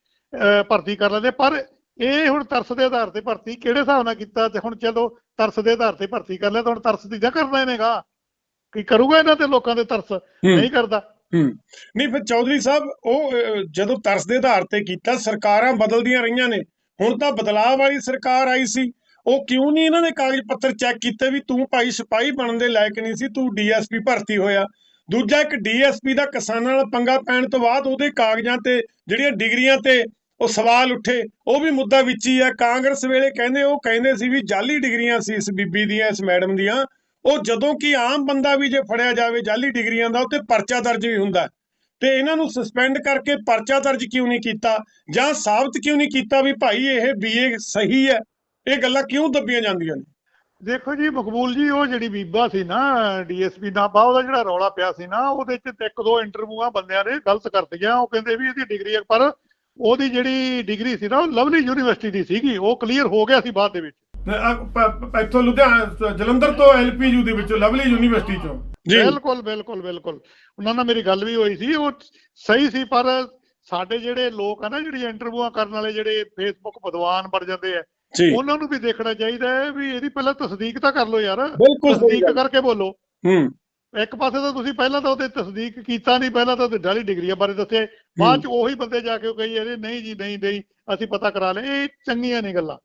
ਭਰਤੀ ਕਰ ਲੈਂਦੇ। ਪਰ ਇਹ ਹੁਣ ਤਰਸ ਦੇ ਆਧਾਰ ਤੇ ਭਰਤੀ ਕਿਹੜੇ ਹਿਸਾਬ ਨਾਲ ਕੀਤਾ? ਤੇ ਹੁਣ ਚਲੋ ਤਰਸ ਦੇ ਆਧਾਰ ਤੇ ਭਰਤੀ ਕਰ ਲਿਆ ਤਾਂ ਹੁਣ ਤਰਸ ਦੀ ਨਾ ਕਰਨਾ ਇਹਨੇਗਾ। ਕੀ ਕਰੂਗਾ ਇਹਨਾਂ ਤੇ ਲੋਕਾਂ ਦੇ ਤਰਸ? ਨਹੀਂ ਕਰਦਾ। ਨਹੀਂ ਫਿਰ ਚੌਧਰੀ ਸਾਹਿਬ ਉਹ ਜਦੋਂ ਤਰਸ ਦੇ ਆਧਾਰ ਤੇ ਕੀਤਾ ਸਰਕਾਰਾਂ ਬਦਲਦੀਆਂ ਰਹੀਆਂ ਨੇ। ਹੁਣ ਤਾਂ ਬਦਲਾਅ ਵਾਲੀ ਸਰਕਾਰ ਆਈ ਸੀ। ਉਹ ਕਿਉਂ ਨਹੀਂ ਇਹਨਾਂ ਨੇ ਕਾਗਜ਼ ਪੱਤਰ ਚੈੱਕ ਕੀਤੇ ਵੀ ਤੂੰ ਭਾਈ ਸਿਪਾਹੀ ਬਣਨ ਦੇ ਲਾਇਕ ਨਹੀਂ ਸੀ, ਤੂੰ ਡੀਐਸਪੀ ਭਰਤੀ ਹੋਇਆ। ਦੂਜਾ ਇੱਕ ਡੀਐਸਪੀ ਦਾ ਕਿਸਾਨਾਂ ਨਾਲ ਪੰਗਾ ਪੈਣ ਤੋਂ ਬਾਅਦ ਉਹਦੇ ਕਾਗਜ਼ਾਂ ਤੇ ਜਿਹੜੀਆਂ ਡਿਗਰੀਆਂ ਤੇ ਉਹ ਸਵਾਲ ਉੱਠੇ, ਉਹ ਵੀ ਮੁੱਦਾ ਵਿੱਚ ਹੀ ਆ। ਕਾਂਗਰਸ ਵੇਲੇ ਕਹਿੰਦੇ, ਉਹ ਕਹਿੰਦੇ ਸੀ ਵੀ ਜਾਲੀ ਡਿਗਰੀਆਂ ਸੀ ਇਸ ਬੀਬੀ ਦੀਆਂ, ਇਸ ਮੈਡਮ ਦੀਆਂ। ਉਹ ਜਦੋਂ ਕਿ ਆਮ ਬੰਦਾ ਵੀ ਜੇ ਫੜਿਆ ਜਾਵੇ ਜਾਲੀ ਡਿਗਰੀਆਂ ਦਾ ਉੱਤੇ ਪਰਚਾ ਦਰਜ ਵੀ ਹੁੰਦਾ। ਤੇ ਇਹਨਾਂ ਨੂੰ ਸਸਪੈਂਡ ਕਰਕੇ ਪਰਚਾ ਦਰਜ ਕਿਉਂ ਨਹੀਂ ਕੀਤਾ? ਜਾਂ ਸਾਬਤ ਕਿਉਂ ਨਹੀਂ ਕੀਤਾ ਵੀ ਭਾਈ ਇਹ ਬੀਏ ਸਹੀ ਹੈ? ਇਹ ਗੱਲਾਂ ਕਿਉਂ ਦੱਬੀਆਂ ਜਾਂਦੀਆਂ ਨੇ? ਦੇਖੋ ਜੀ ਮਕਬੂਲ ਜੀ ਉਹ ਜਿਹੜੀ ਬੀਬਾ ਸੀ ਨਾ ਡੀਐਸਪੀ ਨਾਭਾ ਉਹਦਾ ਜਿਹੜਾ ਰੌਲਾ ਪਿਆ ਸੀ ਨਾ ਉਹਦੇ ਚ ਇੱਕ ਦੋ ਇੰਟਰਵਿਊਆਂ ਬੰਦਿਆਂ ਨੇ ਗਲਤ ਕਰਤੀਆਂ ਉਹ ਕਹਿੰਦੇ ਵੀ ਇਹਦੀ ਡਿਗਰੀ ਹੈ ਪਰ ਉਹਦੀ ਜਿਹੜੀ ਡਿਗਰੀ ਸੀ ਨਾ ਉਹ ਲਵਲੀ ਯੂਨੀਵਰਸਿਟੀ ਦੀ ਸੀਗੀ। ਉਹ ਕਲੀਅਰ ਹੋ ਗਿਆ ਸੀ ਬਾਅਦ ਦੇ ਵਿੱਚ। ਇੱਥੋਂ ਲੁਧਿਆਣਾ ਜਲੰਧਰ ਤੋਂ ਐਲਪੀਯੂ ਦੇ ਵਿੱਚੋਂ ਲਵਲੀ ਯੂਨੀਵਰਸਿਟੀ ਚੋਂ। ਜੀ। ਬਿਲਕੁਲ ਬਿਲਕੁਲ ਬਿਲਕੁਲ। ਉਹਨਾਂ ਨਾਲ ਮੇਰੀ ਗੱਲ ਵੀ ਹੋਈ ਸੀ ਉਹ ਸਹੀ ਸੀ ਪਰ ਸਾਡੇ ਜਿਹੜੇ ਲੋਕ ਆ ਨਾ ਜਿਹੜੀਆਂ ਇੰਟਰਵਿਊਆਂ ਕਰਨ ਵਾਲੇ ਜਿਹੜੇ ਫੇਸਬੁੱਕ ਵਿਦਵਾਨ ਬਣ ਜਾਂਦੇ ਆ ਉਹਨਾਂ ਨੂੰ ਵੀ ਦੇਖਣਾ ਚਾਹੀਦਾ ਹੈ ਵੀ ਇਹਦੀ ਪਹਿਲਾਂ ਤਸਦੀਕ ਤਾਂ ਕਰ ਲਓ ਯਾਰ। ਤਸਦੀਕ। ਕਰਕੇ ਬੋਲੋ। ਹੂੰ। ਇੱਕ ਪਾਸੇ ਤਾਂ ਤੁਸੀਂ ਪਹਿਲਾਂ ਤਾਂ ਉਹਦੇ ਤਸਦੀਕ ਕੀਤਾ ਨਹੀਂ ਪਹਿਲਾਂ ਤਾਂ ਉਹਦੇ ਡਾਲੀ ਡਿਗਰੀਆਂ ਬਾਰੇ ਦੱਸਿਆ ਬਾਅਦ ਚ ਉਹੀ ਬੰਦੇ ਜਾ ਕੇ ਕਹੀ ਜਾਂਦੇ ਨਹੀਂ ਜੀ ਨਹੀਂ ਨਹੀਂ ਅਸੀਂ ਪਤਾ ਕਰਾ ਲਏ। ਇਹ ਚੰਗੀਆਂ ਨਹੀਂ ਗੱਲਾਂ।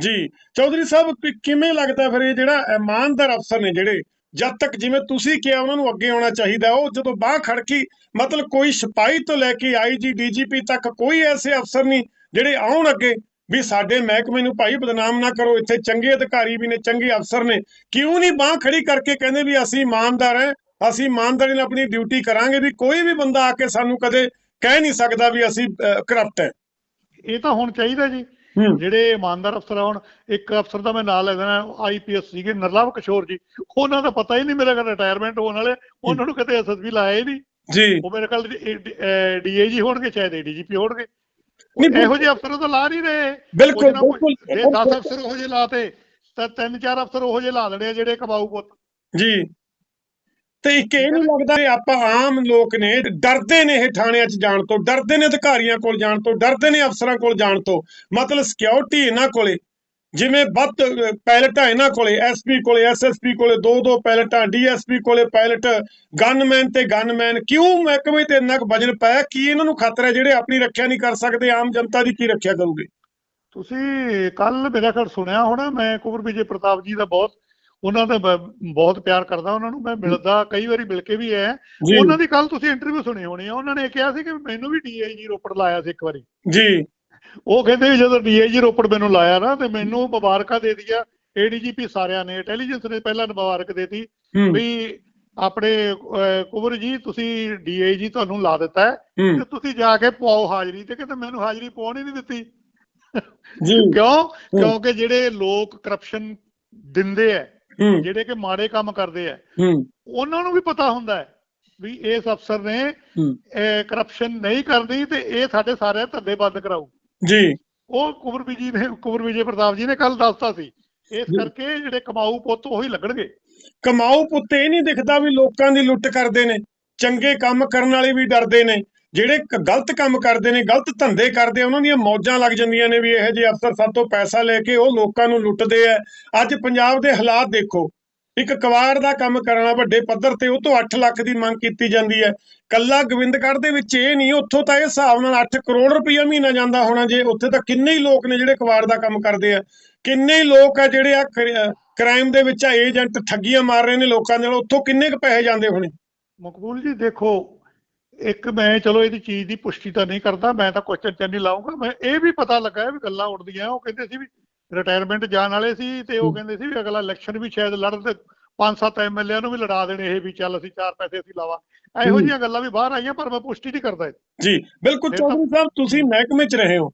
ਜੀ। ਚੌਧਰੀ ਸਾਹਿਬ ਕਿ- ਕਿਵੇਂ ਲੱਗਦਾ ਫਿਰ ਇਹ ਜਿਹੜਾ ਇਮਾਨਦਾਰ ਅਫਸਰ ਨੇ ਜਿਹੜੇ ਜਦ ਤੱਕ ਜਿਵੇਂ ਤੁਸੀਂ ਕਿਹਾ ਉਹਨਾਂ ਨੂੰ ਅੱਗੇ ਆਉਣਾ ਚਾਹੀਦਾ ਉਹ ਜਦੋਂ ਬਾਹ ਖੜਕੀ ਮਤਲਬ ਕੋਈ ਸਿਪਾਹੀ ਤੋਂ ਲੈ ਕੇ ਆਈਜੀ ਡੀਜੀਪੀ ਤੱਕ ਕੋਈ ਐਸੇ ਅਫਸਰ ਨਹੀਂ ਜਿਹੜੇ ਆਉਣ ਅੱਗੇ। ਵੀ ਸਾਡੇ ਮਹਿਕਮੇ ਨੂੰ ਭਾਈ ਬਦਨਾਮ ਨਾ ਕਰੋ ਇੱਥੇ ਚੰਗੇ ਅਧਿਕਾਰੀ ਵੀ ਨੇ ਚੰਗੇ ਅਫਸਰ ਨੇ। ਕਿਉਂ ਨਹੀਂ ਬਾਹ ਖੜੀ ਕਰਕੇ ਕਹਿੰਦੇ ਵੀ ਅਸੀਂ ਇਮਾਨਦਾਰ ਹੈ ਅਸੀਂ ਇਮਾਨਦਾਰੀ ਨਾਲ ਆਪਣੀ ਡਿਊਟੀ ਕਰਾਂਗੇ ਵੀ ਕੋਈ ਵੀ ਬੰਦਾ ਆ ਕੇ ਸਾਨੂੰ ਕਦੇ ਕਹਿ ਨਹੀਂ ਸਕਦਾ ਵੀ ਅਸੀਂ ਕਰਪਟ ਹੈ। ਇਹ ਤਾਂ ਹੁਣ ਚਾਹੀਦਾ ਜੀ। ਜਿਹੜੇ ਇਮਾਨਦਾਰ ਅਫਸਰ ਹੁਣ ਇੱਕ ਅਫਸਰ ਦਾ ਮੈਂ ਨਾਂ ਲੈ ਦੇਣਾ ਆਈਪੀਐਸ ਸੀਗੇ ਨਰਲਵ ਕਿਸ਼ੋਰ ਜੀ। ਉਹਨਾਂ ਦਾ ਪਤਾ ਹੀ ਨਹੀਂ ਮੇਰੇ ਕੋਲ ਰਿਟਾਇਰਮੈਂਟ ਹੋਣ ਵਾਲੇ ਉਹਨਾਂ ਨੂੰ ਕਿਤੇ ਐਸਐਸਪੀ ਲਾਇਆ ਹੀ ਨਹੀਂ। ਜੀ। ਉਹ ਮੇਰੇ ਕੋਲ ਡੀਏਜੀ ਹੋਣਗੇ ਚਾਹੇ ਏਡੀਜੀਪੀ ਹੋਣਗੇ। ਇਹੋ ਜਿਹੇ ਅਫਸਰ ਤਾਂ ਲਾ ਨਹੀਂ ਰਹੇ। ਬਿਲਕੁਲ। ਬਿਲਕੁਲ। ਜੇ 10 ਅਫਸਰ ਉਹੋ ਜਿਹੇ ਲਾਤੇ ਤਾਂ ਤਿੰਨ ਚਾਰ ਅਫਸਰ ਉਹੋ ਜਿਹੇ ਲਾ ਦੇਣੇ ਜਿਹੜੇ ਕਮਾਊ ਪੁੱਤ। ਜੀ। ਤੇ ਇੱਕ ਇਹ ਨਹੀਂ ਲੱਗਦਾ ਕਿ ਆਪਾਂ ਆਮ ਲੋਕ ਨੇ ਡਰਦੇ ਨੇ ਇਹ ਥਾਣਿਆਂ 'ਚ ਜਾਣ ਤੋਂ ਡਰਦੇ ਨੇ ਅਧਿਕਾਰੀਆਂ ਕੋਲ ਜਾਣ ਤੋਂ ਡਰਦੇ ਨੇ ਅਫਸਰਾਂ ਕੋਲ ਜਾਣ ਤੋਂ। ਮਤਲਬ ਸਿਕਿਉਰਿਟੀ ਇਹਨਾਂ ਕੋਲੇ। ਜਿਵੇਂ ਵੱਧ ਪਾਇਲਟਾਂ ਇਹਨਾਂ ਕੋਲੇ ਐਸਪੀ ਕੋਲੇ ਐਸਐਸਪੀ ਕੋਲੇ ਦੋ ਦੋ ਪਾਇਲਟਾਂ ਡੀਐਸਪੀ ਕੋਲੇ ਪਾਇਲਟ ਗਨਮੈਨ ਤੇ ਗਨਮੈਨ ਕਿਉਂ ਮਹਿਕਮੇ ਤੇ ਇੰਨਾ ਵਜਨ ਪਾਇਆ? ਕੀ ਇਹਨਾਂ ਨੂੰ ਖਤਰਾ ਜਿਹੜੇ ਆਪਣੀ ਰੱਖਿਆ ਨਹੀਂ ਕਰ ਸਕਦੇ? ਆਮ ਜਨਤਾ ਦੀ ਕੀ ਰੱਖਿਆ ਕਰੂਗੇ? ਤੁਸੀਂ ਕੱਲ ਮੇਰਾ ਖਿਆਲ ਸੁਣਿਆ ਹੋਣਾ ਮੈਂ ਕੁਵਰ ਵਿਜੇ ਪ੍ਰਤਾਪ ਜੀ ਦਾ ਬਹੁਤ ਉਹਨਾਂ ਦਾ ਬਹੁਤ ਪਿਆਰ ਕਰਦਾ ਉਹਨਾਂ ਨੂੰ ਮੈਂ ਮਿਲਦਾ ਕਈ ਵਾਰੀ ਮਿਲ ਕੇ ਵੀ ਆਇਆ। ਉਹਨਾਂ ਦੀ ਕੱਲ ਤੁਸੀਂ ਇੰਟਰਵਿਊ ਸੁਣੀ ਹੋਣੀ ਆ ਉਹਨਾਂ ਨੇ ਕਿਹਾ ਸੀ ਕਿ ਮੈਨੂੰ ਵੀ ਡੀਆਈਜੀ ਰੋਪੜ ਲਾਇਆ ਸੀ ਇੱਕ ਵਾਰੀ। ਜੀ। ਉਹ ਕਹਿੰਦੇ ਵੀ ਜਦੋਂ ਡੀਆਈਜੀ ਰੋਪੜ ਮੈਨੂੰ ਲਾਇਆ ਨਾ ਤੇ ਮੈਨੂੰ ਮੁਬਾਰਕਾਂ ਦੇ ਦਿਆ ਏਡੀਜੀਪੀ ਸਾਰਿਆਂ ਨੇ ਇੰਟੈਲੀਜੈਂਸ ਨੇ ਪਹਿਲਾਂ ਮੁਬਾਰਕ ਦੇਤੀ ਵੀ ਆਪਣੇ ਕੁੰਵਰ ਜੀ ਤੁਸੀਂ ਡੀਆਈਜੀ ਤੁਹਾਨੂੰ ਲਾ ਦਿੱਤਾ ਤੇ ਤੁਸੀਂ ਜਾ ਕੇ ਪਾਓ ਹਾਜ਼ਰੀ ਤੇ ਕਹਿੰਦੇ ਮੈਨੂੰ ਹਾਜ਼ਰੀ ਪਾਉਣ ਹੀ ਨਹੀਂ ਦਿੱਤੀ। ਜੀ। ਕਿਉਂ? ਕਿਉਂਕਿ ਜਿਹੜੇ ਲੋਕ ਕਰਪਸ਼ਨ ਦਿੰਦੇ ਆ ਜਿਹੜੇ ਕਿ ਮਾੜੇ ਕੰਮ ਕਰਦੇ ਆ ਉਹਨਾਂ ਨੂੰ ਵੀ ਪਤਾ ਹੁੰਦਾ ਹੈ ਵੀ ਇਸ ਅਫਸਰ ਨੇ ਕਰਪਸ਼ਨ ਨਹੀਂ ਕਰਦੀ ਤੇ ਇਹ ਸਾਡੇ ਸਾਰੇ ਧੰਦੇ ਬੰਦ ਕਰਾਊ। ਜੀ। ਉਹ ਕੁੰਵਰ ਵਿਜੀ ਨੇ ਕੁੰਵਰ ਵਿਜੇ ਪ੍ਰਤਾਪ ਜੀ ਨੇ ਕੱਲ ਦੱਸਤਾ ਸੀ। ਇਸ। ਕਰਕੇ ਜਿਹੜੇ ਕਮਾਊ ਪੁੱਤ ਉਹੀ ਲੱਗਣਗੇ। ਕਮਾਊ ਪੁੱਤ ਇਹ ਨਹੀਂ ਦਿਖਦਾ ਵੀ ਲੋਕਾਂ ਦੀ ਲੁੱਟ ਕਰਦੇ ਨੇ ਚੰਗੇ ਕੰਮ ਕਰਨ ਵਾਲੇ ਵੀ ਡਰਦੇ ਨੇ। ਜਿਹੜੇ ਗਲਤ ਕੰਮ ਕਰਦੇ ਨੇ ਗਲਤ ਧੰਦੇ ਕਰਦੇ ਉਹਨਾਂ ਦੀਆਂ ਮੌਜਾਂ ਲੱਗ ਜਾਂਦੀਆਂ ਨੇ ਵੀ ਇਹੋ ਜਿਹੇ ਅਫਸਰ ਸਾਤੋਂ ਪੈਸਾ ਲੈ ਕੇ ਉਹ ਲੋਕਾਂ ਨੂੰ ਲੁੱਟਦੇ ਆ। ਅੱਜ ਪੰਜਾਬ ਦੇ ਹਾਲਾਤ ਦੇਖੋ। ਇੱਕ ਕਵਾੜ ਦਾ ਕੰਮ ਕਰਨਾ ਵੱਡੇ ਪੱਧਰ ਤੇ ਉਹ ਤੋਂ 8 ਲੱਖ ਦੀ ਮੰਗ ਕੀਤੀ ਜਾਂਦੀ ਹੈ। ਕੱਲਾ ਗੋਬਿੰਦਗੜ੍ਹ ਦੇ ਵਿੱਚ ਇਹ ਨਹੀਂ, ਉੱਥੋਂ ਤਾਂ ਇਹ ਹਿਸਾਬ ਨਾਲ 8 ਕਰੋੜ ਰੁਪਈਆ ਮਹੀਨਾ ਜਾਂਦਾ ਹੋਣਾ ਜੇ ਉੱਥੇ ਤਾਂ ਕਿੰਨੇ ਹੀ ਲੋਕ ਨੇ ਜਿਹੜੇ ਕਵਾੜ ਦਾ ਕੰਮ ਕਰਦੇ ਆ। ਕਿੰਨੇ ਹੀ ਲੋਕ ਆ ਜਿਹੜੇ ਆ ਕ੍ਰਾਈਮ ਦੇ ਵਿੱਚ ਆ ਏਜੰਟ ਠੱਗੀਆਂ ਮਾਰ ਰਹੇ ਨੇ ਲੋਕਾਂ ਦੇ ਨਾਲ, ਉੱਥੋਂ ਕਿੰਨੇ ਕੁ ਪੈਸੇ ਜਾਂਦੇ ਹੋਣੇ? ਮਕਬੂਲ ਜੀ ਦੇਖੋ, ਇੱਕ ਮੈਂ ਚਲੋ ਇਹਦੀ ਚੀਜ਼ ਦੀ ਪੁਸ਼ਟੀ ਤਾਂ ਨਹੀਂ ਕਰਦਾ, ਮੈਂ ਤਾਂ ਕੁਐਸਚਨ ਚੈਨ ਨਹੀਂ ਲਾਉਂਗਾ ਮੈਂ ਇਹ ਵੀ ਪਤਾ ਲੱਗਾ ਵੀ ਗੱਲਾਂ ਉੱਡਦੀਆਂ, ਉਹ ਕਹਿੰਦੇ ਸੀ ਵੀ ਰਿਟਾਇਰਮੈਂਟ ਜਾਣ ਵਾਲੇ ਸੀ ਤੇ ਉਹ ਕਹਿੰਦੇ ਸੀ ਵੀ ਅਗਲਾ ਇਲੈਕਸ਼ਨ ਵੀ ਸ਼ਾਇਦ ਲੜਨ ਤੇ ਪੰਜ ਸੱਤ ਐਮਐਲਏ ਨੂੰ ਵੀ ਲੜਾ ਦੇਣੇ ਇਹ ਵੀ ਚੱਲ ਅਸੀਂ ਚਾਰ ਪੈਸੇ ਅਸੀਂ ਲਾਵਾ। ਇਹੋ। ਜਿਹੀਆਂ ਗੱਲਾਂ ਵੀ ਬਾਹਰ ਆਈਆਂ ਪਰ ਮੈਂ ਪੁਸ਼ਟੀ ਨਹੀਂ ਕਰਦਾ। ਜੀ ਬਿਲਕੁਲ ਚੌਧਰੀ ਸਾਹਿਬ ਤੁਸੀਂ ਮਹਿਕਮੇ 'ਚ ਰਹੇ ਹੋ।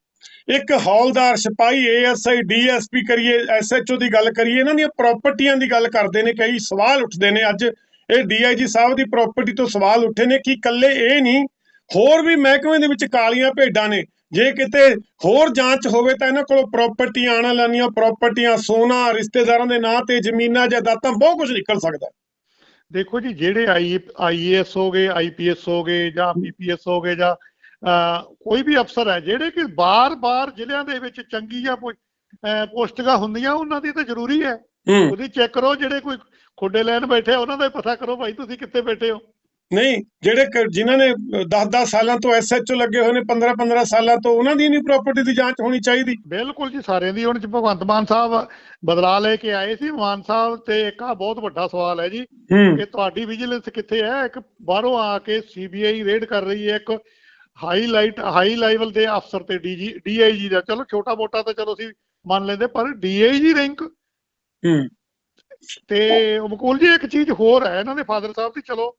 ਇੱਕ ਹੌਲਦਾਰ ਸਿਪਾਹੀ ਏਐਸਆਈ ਡੀਐਸਪੀ ਕਰੀਏ ਐਸਐਚਓ ਦੀ ਗੱਲ ਕਰੀਏ ਇਹਨਾਂ ਦੀਆਂ ਪ੍ਰਾਪਰਟੀਆਂ ਦੀ ਗੱਲ ਕਰਦੇ ਨੇ ਕਈ ਸਵਾਲ ਉੱਠਦੇ ਨੇ ਅੱਜ। ਇਹ ਡੀਆਈਜੀ ਸਾਹਿਬ ਦੀ ਪ੍ਰਾਪਰਟੀ ਤੋਂ ਸਵਾਲ ਉੱਠੇ ਨੇ ਕਿ ਇਕੱਲੇ ਇਹ ਨਹੀਂ ਹੋਰ ਵੀ ਮਹਿਕਮੇ ਦੇ ਵਿੱਚ ਕਾਲੀਆਂ ਭੇਡਾਂ ਨੇ। ਜੇ ਕਿਤੇ ਹੋਰ ਜਾਂਚ ਹੋਵੇ ਤਾਂ ਇਹਨਾਂ ਕੋਲੋਂ ਪ੍ਰਾਪਰਟੀਆਂ ਆਣਾ ਲੈਣੀਆਂ ਪ੍ਰਾਪਰਟੀਆਂ ਸੋਨਾ ਰਿਸ਼ਤੇਦਾਰਾਂ ਦੇ ਨਾਂ ਤੇ ਜ਼ਮੀਨਾਂ ਜਾਇਦਾਦਾਂ ਬਹੁਤ ਕੁਝ ਨਿਕਲ ਸਕਦਾ। ਦੇਖੋ ਜੀ ਜਿਹੜੇ ਆਈ ਆਈਏਐਸ ਹੋ ਗਏ ਆਈਪੀਐਸ ਹੋ ਗਏ ਜਾਂ ਪੀਪੀਐਸ ਹੋ ਗਏ ਜਾਂ ਕੋਈ ਵੀ ਅਫਸਰ ਹੈ ਜਿਹੜੇ ਕਿ ਬਾਰ-ਬਾਰ ਜ਼ਿਲ੍ਹਿਆਂ ਦੇ ਵਿੱਚ ਚੰਗੀ ਜਾਂ ਪੋਸਟਿੰਗਾਂ ਹੁੰਦੀਆਂ ਉਹਨਾਂ ਦੀ ਤਾਂ ਜ਼ਰੂਰੀ ਹੈ। ਉਹਦੀ ਚੈੱਕ ਕਰੋ ਜਿਹੜੇ ਕੋਈ ਖੁੱਡੇ ਲੈਣ ਬੈਠੇ ਉਹਨਾਂ ਦਾ ਪਤਾ ਕਰੋ ਭਾਈ ਤੁਸੀਂ ਕਿੱਥੇ ਬੈਠੇ ਹੋ? ਨਹੀਂ ਜਿਹੜੇ ਜਿਨ੍ਹਾਂ ਨੇ 10-10 ਸਾਲਾਂ ਤੋਂ ਐਸਐਚਓ ਲੱਗੇ ਹੋਏ ਨੇ 15-15 ਸਾਲਾਂ ਤੋਂ ਉਹਨਾਂ ਦੀ ਨਹੀਂ ਪ੍ਰਾਪਰਟੀ ਦੀ ਜਾਂਚ ਹੋਣੀ ਚਾਹੀਦੀ। ਬਿਲਕੁਲ ਜੀ ਸਾਰਿਆਂ ਦੀ ਹੁਣ ਚ ਭਗਵੰਤ ਮਾਨ ਸਾਹਿਬ ਬਦਲਾ ਲੈ ਕੇ ਆਏ ਸੀ। ਮਾਨ ਸਾਹਿਬ ਤੇ ਇੱਕ ਆ ਬਹੁਤ ਵੱਡਾ ਸਵਾਲ ਹੈ ਜੀ ਕਿ ਤੁਹਾਡੀ ਵਿਜੀਲੈਂਸ ਕਿੱਥੇ ਹੈ? ਇੱਕ ਬਾਹਰੋਂ ਆ ਕੇ ਸੀਬੀਆਈ ਰੇਡ ਕਰ ਰਹੀ ਹੈ ਇੱਕ ਹਾਈ ਲਾਈਟ ਹਾਈ ਲੈਵਲ ਦੇ ਅਫਸਰ ਤੇ ਡੀਜੀ ਡੀਆਈਜੀ ਦਾ। ਚਲੋ ਛੋਟਾ ਮੋਟਾ ਤਾਂ ਚਲੋ ਅਸੀਂ ਮੰਨ ਲੈਂਦੇ ਪਰ ਡੀਆਈਜੀ ਰੈਂਕ ਹੂੰ। ਤੇ ਮੁਕੂਲ ਜੀ ਇੱਕ ਚੀਜ਼ ਹੋਰ ਹੈ ਇਹਨਾਂ ਦੇ ਫਾਦਰ ਸਾਹਿਬ ਦੀ ਚਲੋ